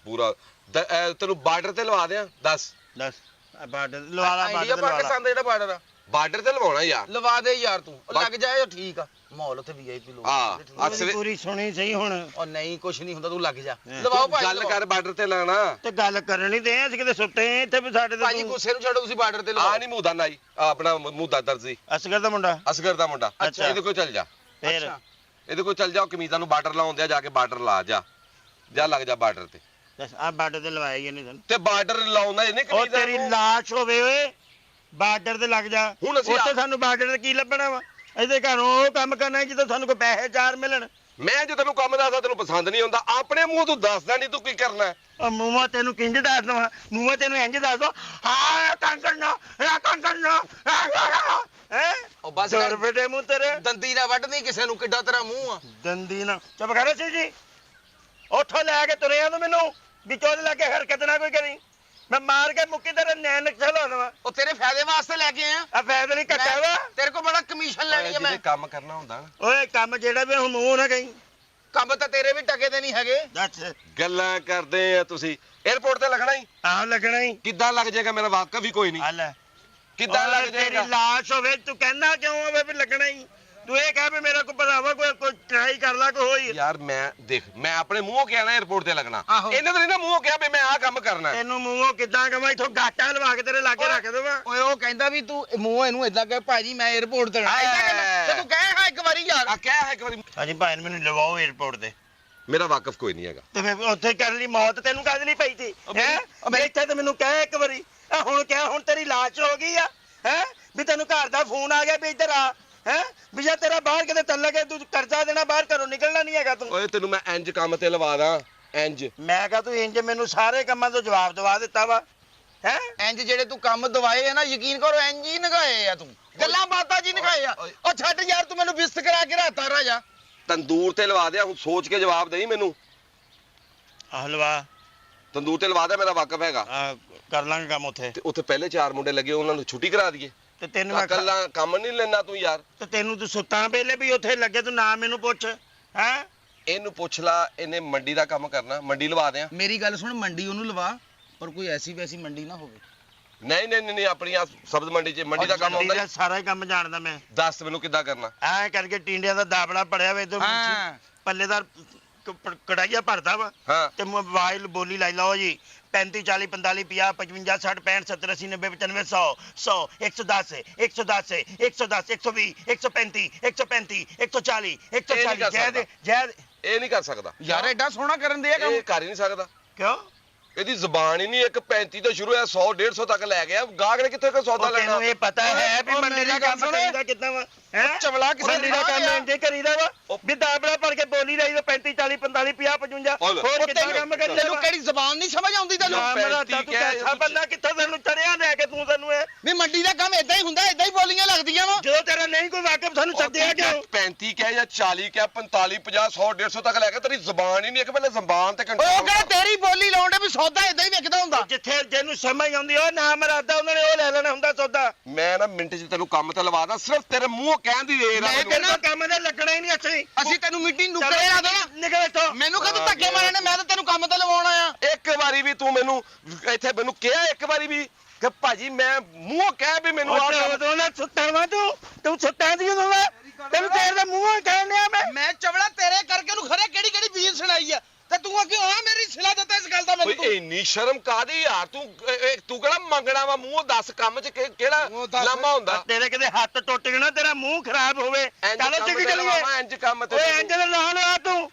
ਪੂਰਾ ਦ- ਤੈਨੂੰ ਬਾਰਡਰ ਤੇ ਲਵਾ ਦਿਆਂ ਦੱਸ। ਦੱਸ ਆ ਬਾਰਡਰ ਲਵਾ ਲਾ ਇੰਡੀਆ ਬਾਰਡਰ ਲਵਾ ਲਾ ਪਾਕਿਸਤਾਨ ਦਾ ਜਿਹੜਾ ਬਾਰਡਰ ਆ। ਬਾਰਡਰ ਤੇ ਲਵਾਉਣਾ ਯਾਰ ਲਵਾ ਦੇ ਯਾਰ ਤੂੰ ਉਹ। ਲੱਗ ਜਾਏ ਉਹ ਠੀਕ ਆ। ਮਾਹੌਲ ਉੱਥੇ ਵੀਆਈਪੀ ਲੋਕ ਹਾਂ। ਆ। ਸਵੇ- ਪੂਰੀ ਸੁਣੀ ਸਹੀ ਹੁਣ। ਉਹ ਨਹੀਂ ਕੁਛ ਨਹੀਂ ਹੁੰਦਾ ਤੂੰ ਲੱਗ ਜਾ। ਹੈਂ। ਲਵਾਓ ਭਾਈ ਗੱਲ ਲਵਾਓ। ਕਰ ਬਾਰਡਰ ਤੇ ਲਾਣਾ। ਤੇ ਗੱਲ ਕਰਨੀ ਤੇ ਅਸੀਂ ਕਿਤੇ ਸੁੱਤੇ ਆਂ ਇੱਥੇ ਵੀ ਸਾਡੇ ਤੇ ਭਾਜੀ ਤੂੰ- ਗੁੱਸੇ ਨੂੰ ਛੱਡੋ ਤੁਸੀਂ ਬਾਰਡਰ ਤੇ ਆ ਲਵਾਓ ਨਹੀਂ ਮੂਦਾ ਨਾਈ ਆਹ ਆਪਣਾ ਮੂਦਾ ਦਰਜੀ। ਅਸਗਰ ਦਾ ਮੁੰਡਾ? ਅਸਗਰ ਦਾ ਮੁੰਡਾ। ਅੱਛਾ। ਇਹਦੇ ਕੋਲ ਚੱਲ ਜਾ। ਫੇਰ। ਅੱਛਾ। ਇਹਦੇ ਕੋਲ ਚੱਲ ਜਾ ਉਹ ਕਮੀਜ਼ਾਂ ਨੂੰ ਬਾਰਡਰ ਲਾਉਂਦੇ ਆ ਜਾ ਕੇ ਬਾਰਡਰ ਲਾ ਜਾ। ਜਾ ਲੱਗ ਜਾ ਬਾਰਡਰ ਤੇ। ਦੱਸ ਆ ਬਾਰਡਰ ਤੇ ਲਵਾਇਆ ਹੀ ਨਹੀਂ ਤੈਨੂੰ। ਤੇ ਬਾਰਡਰ ਲਾਉਂਦਾ ਇਹਨੇ ਉਹ ਕਮੀਜ਼ਾਂ ਤੇਰੀ ਨੂੰ। ਲਾਸ਼ ਹੋਵੇ ਓਏ ਬਾਰਡਰ ਤੇ ਲੱਗ ਜਾ। ਹੁਣ ਅਸੀਂ ਉੱਥੇ ਆ- ਸਾਨੂੰ ਬਾਰਡਰ ਤੇ ਕੀ ਲੱਭਣਾ ਵਾ? ਇਹਦੇ ਘਰੋਂ ਉਹ ਕੰਮ ਕਰਨਾ ਜਦੋਂ ਸਾਨੂੰ ਕੋਈ ਪੈਸੇ ਚਾਰ ਮਿਲਣ। ਮੈਂ ਜੇ ਤੈਨੂੰ ਕੰਮ ਦੱਸਦਾ ਤੈਨੂੰ ਪਸੰਦ ਨਹੀਂ ਆਉਂਦਾ। ਆਪਣੇ ਮੂੰਹ ਤੋਂ ਦੱਸਦਾ ਨਹੀਂ ਤੂੰ ਕੀ ਕਰਨਾ ਹੈ। ਉਹ ਮੂੰਹਾਂ ਤੈਨੂੰ ਕਿੰਜ ਦੱਸ ਦਵਾਂ? ਮੂੰਹਾਂ ਤੈਨੂੰ ਇੰਜ ਦੱਸ ਦੋ ਹਾਂ ਇਹ ਕੰਮ ਕਰਨਾ ਇਹ ਕੰਮ ਕਰਨਾ ਹੈ? ਉਹ ਬਸ ਕਰ। ਬੇਟੇ ਮੂੰਹ ਤੇਰੇ। ਦੰਦੀ ਨਾ ਵੱਢਦੀ ਕਿਸੇ ਨੂੰ ਕਿੱਡਾ ਤੇਰਾ ਮੂੰਹ ਆ। ਦੰਦੀ ਨਾ ਚੁੱਪ ਕਰ ਸੀ ਜੀ। ਉੱਥੋਂ ਲੈ ਕੇ ਤੁਰਿਆ ਤੂੰ ਮੈਨੂੰ। ਵਿੱਚੋਂ ਦੇ ਲੱਗੇ ਹਰਕਤ ਨਾ ਕੋਈ ਕਰੀ। ਮੈਂ ਮਾਰ ਕੇ ਮੁੱਕੀ ਤੇਰੇ ਨੈਣ ਨਕਸ਼ਾ ਲਾ ਦਵਾਂ ਉਹ ਤੇਰੇ ਫਾਇਦੇ ਵਾਸਤੇ ਲੈ ਕੇ ਆਇਆ। ਆ ਫਾਇਦਾ ਨਹੀਂ ਘਟਿਆ ਵਾ। ਤੇਰੇ ਕੋਲ ਬੜਾ ਕਮਿਸ਼ਨ ਲੈਣੀ ਆ ਮੈਂ। ਕੰਮ ਕਰਨਾ ਹੁੰਦਾ ਨਾ। ਓਏ ਕੰਮ ਜਿਹੜਾ ਵੀ ਹੁਣ ਮੂੰਹ ਨਾ ਕਹੀਂ। ਕੰਮ ਤਾਂ ਤੇਰੇ ਵੀ ਟਕੇ ਤੇ ਨਹੀਂ ਹੈਗੇ। ਦੱਸ ਗੱਲਾਂ ਕਰਦੇ ਆ ਤੁਸੀਂ। 에어ਪੋਰਟ ਤੇ ਲੱਗਣਾ ਹੀ ਆਹ ਲੱਗਣਾ ਹੀ ਕਿੱਦਾਂ ਲੱਗ ਜਾਏਗਾ ਮੇਰਾ ਵਾਕਫ ਵੀ ਕੋਈ ਨਹੀਂ। ਆ ਲੈ। ਕਿੱਦਾਂ ਲੱਗ ਓਏ ਤੇਰੀ ਜਾਏਗਾ? ਲਾਸ਼ ਹੋਵੇ ਤੂੰ ਕਹਿਣਾ ਕਿਉਂ ਹੋਵੇ ਵੀ ਲੱਗਣਾ ਹੀ ਤੂੰ ਇਹ ਕਹਿ ਵੀ ਮੇਰੇ ਕੋਲ ਭਰਾਵਾ ਕੋਈ ਕੋਈ ਟਰਾਈ ਕਰ ਲੈ ਕੋਈ ਹੋਈ। ਯਾਰ ਮੈਂ ਦੇਖ ਮੈਂ ਆਪਣੇ ਮੂੰਹੋਂ ਕਹਿਣਾ 에어ਪੋਰਟ ਤੇ ਲੱਗਣਾ। ਇਹਨੇ ਤਾਂ ਇਹਨਾਂ ਮੂੰਹੋਂ ਕਿਹਾ ਵੀ ਮੈਂ ਆਹ ਕੰਮ ਕਰਨਾ। ਤੈਨੂੰ ਮੂੰਹੋਂ ਕਿੱਦਾਂ ਕਵਾਂ ਇਥੋਂ ਗਾਟਾ ਲਵਾ ਕੇ ਤੇਰੇ ਲਾਗੇ ਰੱਖ ਦੇਵਾਂ। ਓਏ ਉਹ ਕਹਿੰਦਾ ਵੀ ਤੂੰ ਮੂੰਹ ਇਹਨੂੰ ਇਦਾਂ ਕਹੇ ਭਾਜੀ ਮੈਂ 에어ਪੋਰਟ ਤੇ ਜਾਣਾ ਤੇ ਤੂੰ ਕਹਿ ਹਾਂ ਇੱਕ ਵਾਰੀ ਯਾਰ। ਆ ਕਹਿ ਹੈ ਇੱਕ ਵਾਰੀ। ਹਾਂਜੀ ਭਾਈ ਮੈਨੂੰ ਲਵਾਓ 에어ਪੋਰਟ ਤੇ। ਮੇਰਾ ਵਾਕਫ ਕੋਈ ਨਹੀਂ ਹੈਗਾ। ਤੇ ਫਿਰ ਉੱਥੇ ਕਰਨ ਲਈ ਮੌਤ ਤੈਨੂੰ ਕਦ ਨਹੀਂ ਪਈ ਸੀ ਹੈ? ਮੇਰੀ- ਇੱਥੇ ਤੇ ਮੈਨੂੰ ਕਹਿ ਇੱਕ ਵਾਰੀ। ਆ ਹੁਣ ਕਹਿ ਹੁਣ ਤੇਰੀ ਲਾਸ਼ ਹੋ ਗਈ ਆ ਹੈ? ਵੀ ਤੈਨੂੰ ਘਰ ਦਾ ਫੋਨ ਆ ਗਿਆ ਵੀ ਇੱਧਰ ਆ। ਹੈ? ਵੀ ਜੇ ਤੇਰਾ ਬਾਹਰ ਕਿਤੇ ਤੱਲਕ ਹੈ ਤੂੰ ਕਰਜ਼ਾ ਦੇਣਾ ਬਾਹਰ ਘਰੋਂ ਨਿਕਲਣਾ ਨਹੀਂ ਹੈਗਾ ਤੂੰ। ਓਏ ਤੈਨੂੰ ਮੈਂ ਇੰਜ ਕੰਮ ਤੇ ਲਵਾ ਦਾਂ ਇੰਜ। ਮੈਂ ਕਹਾ ਤੂੰ ਇੰਜ ਮੈਨੂੰ ਸਾਰੇ ਕੰਮਾਂ ਤੋਂ ਜਵਾਬ ਦਵਾ ਦਿੱਤਾ ਵਾ। ਹੈ? ਇੰਜ ਜਿਹੜੇ ਤੂੰ ਕੰਮ ਦਵਾਏ ਆ ਨਾ ਯਕੀਨ ਕਰੋ ਇੰਜ ਹੀ ਨਗਾਏ ਆ ਤੂੰ। ਗੱਲਾਂ ਬਾਤਾਂ ਜੀ ਨਗਾਏ ਆ। ਉਹ ਛੱਡ ਯਾਰ ਤੂੰ ਮੈਨੂੰ ਬਿਸਤ ਕਰਾ ਕੇ ਰਾਤਾ ਰਾਜਾ। ਤੰਦੂਰ ਤੇ ਲਵਾ ਦਿਆ ਹੁਣ ਸੋਚ ਕੇ ਜਵਾਬ ਦੇਈ ਮੈਨੂੰ। ਹਲਵਾ ਤੰਦੂਰ ਤੇ ਲਵਾ ਦਿਆ ਮੇਰਾ ਵਾਕਫ ਹੈਗਾ। ਆ, ਕਰ ਲਾਂਗੇ ਕੰਮ ਉੱਥੇ। ਤੇ ਉੱਥੇ ਪਹਿਲੇ ਚਾਰ ਮੁੰਡੇ ਲੱਗੇ ਉਹਨਾਂ ਨੂੰ ਛੁੱਟੀ ਕਰਾ ਦਈਏ। ਤੇ ਤੈਨੂੰ ਮੈਂ ਕੱਲਾ ਕੰਮ ਨਹੀਂ ਲੈਣਾ ਤੂੰ ਯਾਰ। ਤੇ ਤੈਨੂੰ ਤੂੰ ਸੁੱਤਾਂ ਵੇਲੇ ਵੀ ਉੱਥੇ ਲੱਗੇ ਤੂੰ ਨਾ ਮੈਨੂੰ ਪੁੱਛ ਹੈ? ਇਹਨੂੰ ਪੁੱਛ ਲਾ ਇਹਨੇ ਮੰਡੀ ਦਾ ਕੰਮ ਕਰਨਾ ਮੰਡੀ ਲਵਾ ਦਿਆਂ। ਮੇਰੀ ਗੱਲ ਸੁਣ ਮੰਡੀ ਉਹਨੂੰ ਲਵਾ ਪਰ ਕੋਈ ਐਸੀ ਵੈਸੀ ਮੰਡੀ ਨਾ ਹੋਵੇ। ਨਹੀਂ ਨਹੀਂ ਨਹੀਂ ਨਹੀਂ, ਆਪਣੀ ਆ ਸਬਜ਼ ਮੰਡੀ 'ਚ ਮੰਡੀ ਦਾ ਕੰਮ ਮੰਡੀ ਹੁੰਦਾ ਦਾ ਸਾਰਾ ਹੀ ਕੰਮ ਜਾਣਦਾ ਮੈਂ। ਦੱਸ ਮੈਨੂੰ ਕਿੱਦਾਂ ਕਰਨਾ। ਐ ਕਰਕੇ ਟਿੰਡਿਆਂ ਦਾ ਦਾਬੜਾ ਪੜਿਆ ਵੇ ਤੂੰ ਹਾਂ। ਪੱਲੇਦਾਰ ਕ- ਕੜਾਈਆ ਭਰਦਾ ਵਾ। ਹਾਂ। ਤੇ ਮੋਬਾਈਲ ਬੋਲੀ ਲਾਈ ਲਓ ਜੀ। 35 40 45 50 55 60 65 70 80 90 95 100 100 110 110 110 120 135 135 140 ਇਹ ਨਹੀਂ 140 ਕਰ ਜੈ ਦੇ ਜੈ ਦੇ- ਇਹ ਨਹੀਂ ਕਰ ਸਕਦਾ। ਯਾਰ ਐਡਾ ਸੋਹਣਾ ਕਰਨ ਦੇ ਆ ਕੰਮ। ਇਹ ਕਰ ਹੀ ਨਹੀਂ ਸਕਦਾ। ਕਿਉਂ? ਇਹਦੀ ਜ਼ਬਾਨ ਹੀ ਨਹੀਂ ਇੱਕ 35 ਤੋਂ ਸ਼ੁਰੂ ਹੈ 100 150 ਤੱਕ ਲੈ ਗਿਆ। ਗਾਹਕ ਨੇ ਕਿੱਥੇ ਕੋ ਸੌਦਾ ਉਹ ਲੈਣਾ? ਤੈਨੂੰ ਇਹ ਪਤਾ ਹੈ ਵੀ ਉਹ ਮੰਡੀ ਮੇਰੀ ਦਾ ਗੱਲ ਕੰਮ ਸੁਣ। ਕਰੀਦਾ ਕਿੱਦਾਂ ਵਾ ਹੈ? ਚਵਲਾ ਕਿਸੇ ਮੰਡੀ ਦਾ ਕੰਮ ਇੰਜੇ ਕਰੀਦਾ ਵਾ ਉਹ- ਵੀ ਦਾਬੜਾ ਪੜ ਕੇ ਬੋਲੀ ਦਾ 35 40 45 50 55 ਉਹ ਲੈ। ਹੋਰ ਕਿੱਦਾਂ ਤੈਨੂੰ ਕੰਮ ਕਰੀਦਾ ਤੈਨੂੰ ਕਿਹੜੀ ਜ਼ਬਾਨ ਨਹੀਂ ਸਮਝ ਆਉਂਦੀ ਤੈਨੂੰ? ਨਾ ਮੇਰਾ ਪੈਂਤੀ ਤੂੰ ਕਹਿ, ਕੈਸਾ ਬੰਦਾ ਕਿੱਥੋਂ ਤੈਨੂੰ ਚੜਿਆ ਲੈ ਕੇ ਤੂੰ ਤੈਨੂੰ ਇਹ? ਵੀ ਮੰਡੀ ਦਾ ਕੰਮ ਇਦਾਂ ਹੀ ਹੁੰਦਾ ਲੱਗਦੀਆਂ ਵਾ? ਜਦੋਂ ਤੇਰਾ ਨਹੀਂ ਕੋਈ ਵਾਕਫ ਸਾਨੂੰ ਸੱਦਿਆ ਕਿਉਂ? 35 ਕਹਿ ਜਾਂ 40 ਕਹਿ 45 50 100 150 ਤੱਕ ਲੈ ਕੇ ਤੇਰੀ ਜ਼ਬਾਨ ਹੀ ਨਹੀਂ ਇੱਕ ਪਹਿਲੇ ਜ਼ਬਾਨ ਤੇ ਓਏ ਉਹ ਕੰਟਰੋਲ ਕਹਿੰਦਾ ਤੇਰੀ ਬੋਲੀ ਲਾਉਂਦੇ ਵੀ ਸੌਦਾ ਇਦਾਂ ਹੀ ਵਿਕਦਾ ਹੁੰਦਾ। ਜਿੱਥੇ ਜਿਹਨੂੰ ਸਮਝ ਆਉਂਦੀ ਉਹ ਨਾ ਮਰਾਦਾ ਉਹਨਾਂ ਨੇ ਉਹ ਲੈ ਲੈਣਾ ਹੁੰਦਾ ਸੌਦਾ। ਮੈਂ ਨਾ ਮਿੰਟ 'ਚ ਤੈਨੂੰ ਕੰਮ ਤੇ ਲਵਾ ਦਾਂ ਸਿਰਫ ਤੇਰੇ ਮੂੰਹੋਂ ਕਹਿਣ ਦੀ ਦੇਰ ਆ ਮੈਂ। ਕਹਿੰਦਾ- ਕੰਮ ਦੇ ਲੱਗਣਾ ਹੀ ਨਹੀਂ ਅਸੀਂ। ਅਸੀਂ ਤੈਨੂੰ ਮਿੱਟੀ ਚਲੋ ਨੁਕਰੇ ਲਾ ਦੇਣਾ। ਨਿਕਲ ਇੱਥੋਂ। ਮੈਨੂੰ ਕਦੋਂ ਧੱਕੇ ਮਾਰਨੇ ਮੈਂ ਤਾਂ ਤੈਨੂੰ ਕੰਮ ਤੇ ਲਵਾਉਣਾ ਆ ਇੱਕ ਵਾਰੀ ਵੀ ਤੂੰ ਮੈਨੂੰ ਇੱਥੇ ਮੈਨੂੰ ਕਿਹਾ ਇੱਕ ਵਾਰੀ ਵੀ ਕਿ ਭਾਜੀ ਮੈਂ ਮੂੰਹੋਂ ਕਹਿ ਵੀ ਮੈਨੂੰ ਕੰਮ ਉਦੋਂ ਨਾ ਸੁੱਤਾ ਵਾ ਤੂੰ ਤੂੰ ਸੁੱਤਾ ਦੀ ਉਦੋਂ ਵਾ ਤੈਨੂੰ ਤੇਰੇ ਦਾ ਮੂੰਹੋਂ ਕਹਿਣ ਡਿਆ ਮੈਂ। ਮੈਂ ਚਵੜਾ ਤੇਰੇ ਕਰਕੇ ਨੂੰ ਖਰੇ ਕਿਹੜੀ ਕਿਹੜੀ ਬੀਜ ਸੁਣਾਈ ਆ? ਤੇ ਤੂੰ ਅੱਗੇ ਆ ਮੇਰੀ ਸਿਲਾ ਦਿੱਤਾ ਇਸ ਗੱਲ ਦਾ ਮੈਨੂੰ ਓਏ ਇੰਨੀ ਸ਼ਰਮ ਕਾਦੀ ਯਾਰ ਤੂੰ ਤੂੰ ਕਿਹੜਾ ਮੰਗਣਾ ਵਾ? ਮੂੰਹ ਦੱਸ ਕੰਮ 'ਚ ਕਿਹੜਾ। ਲਾਮਾ ਹੁੰਦਾ? ਤੇਰੇ ਕਿਤੇ ਹੱਥ ਟੁੱਟ ਗਏ ਨਾ ਤੇਰਾ ਮੂੰਹ ਖਰਾਬ ਹੋਵੇ। ਚਲੋ ਤੇ ਚੱਲੀਏ। ਇੰਜ ਕੰਮ ਤੇ ਓਏ ਇੰਜ ਦਾ ਲਾ ਲਿਆ ਤੂੰ।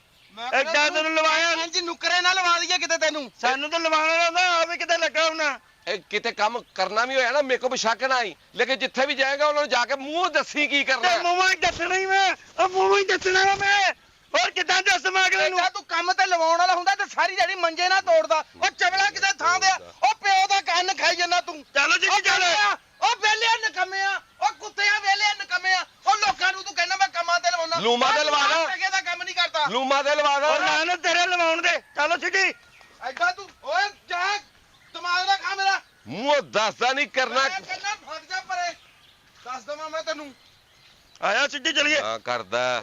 ਐਡਾ ਤੈਨੂੰ ਲਵਾਇਆ? ਇੰਜ ਨੁਕਰੇ ਨਾ ਲਵਾ ਦਈਏ ਕਿਤੇ ਤੈਨੂੰ। ਸਾਨੂੰ ਤਾਂ ਲਵਾਉਣਾ ਰਹਿੰਦਾ ਆਵੇ ਕਿਤੇ ਲੱਗਾ ਹੁਣਾ। ਇਹ ਕਿਤੇ ਕੰਮ ਕਰਨਾ ਵੀ ਹੋਇਆ ਨਾ ਮੇਰੇ ਕੋ ਬਸ਼ੱਕ ਨਾ ਆਈ। ਲੇਕਿਨ ਜਿੱਥੇ ਵੀ ਜਾਏਗਾ ਉਹਨਾਂ ਨੂੰ ਜਾ ਕੇ ਮੂੰਹ ਦੱਸੀ ਕੀ ਕਰਨਾ। ਤੇ। ਮੂੰਹੋਂ ਹੀ ਦੱਸਣਾ ਹੀ ਮੈਂ। ਉਹ ਮੂੰਹੋਂ ਹੀ ਦੱਸਣਾ ਵਾ ਮੈਂ। ਹੋਰ ਕਿੱਦਾਂ ਦੱਸ ਮੈਂ ਅਗਲੇ ਨੂੰ? ਤੂੰ ਕੰਮ ਤੇ ਲਵਾਉਣ ਵਾਲਾ ਹੁੰਦਾ ਤੇ ਸਾਰੀ ਦਿਹਾੜੀ ਮੰਜੇ ਨਾ ਤੋੜਦਾ। ਉਹ ਚਵੜਾ ਕਿਤੇ ਥਾਂ ਦੇ ਉਹ ਪਿਓ ਦਾ ਕੰਨ ਖਾਈ ਜਾਂਦਾ ਤੂੰ। ਚਲੋ ਜੀ ਚੱਲ ਵੇਲਿਆ, ਉਹ ਵੇਲਿਆ ਨਕਮਿਆ ਉਹ ਕੁੱਤਿਆਂ ਵੇਲਿਆ ਨਕਮਿਆ ਉਹ ਲੋਕਾਂ ਨੂੰ ਤੂੰ ਕਹਿੰਦਾ ਮੈਂ ਕੰਮਾਂ ਤੇ ਲਵਾਉਣਾ ਲੂਮਾ ਦੇ ਲਵਾ ਲਾ ਟਕੇ ਦਾ ਕੰਮ ਨਹੀਂ ਕਰਦਾ ਲੂਮਾ ਦੇ ਲਵਾ ਦਾ। ਨਾ ਨਾ ਤੇਰੇ ਲਵਾਉਣ ਦੇ। ਚਲੋ ਸਿੱਧੀ। ਐਡਾ ਤੂੰ ਓਏ ਜਾ ਦਿਮਾਗ ਦਾ ਖਾ ਮੇਰਾ। ਮੂੰਹ ਦੱਸਦਾ ਨਹੀਂ ਕਰਨਾ। ਮੈਂ ਕਹਿੰਦਾ ਫਟ ਜਾ ਪਰੇ। ਦੱਸ ਦਵਾਂ ਮੈਂ ਤੈਨੂੰ। ਆਇਆ ਸਿੱਧੀ ਚਲੀਏ। ਹਾਂ ਕਰਦਾ।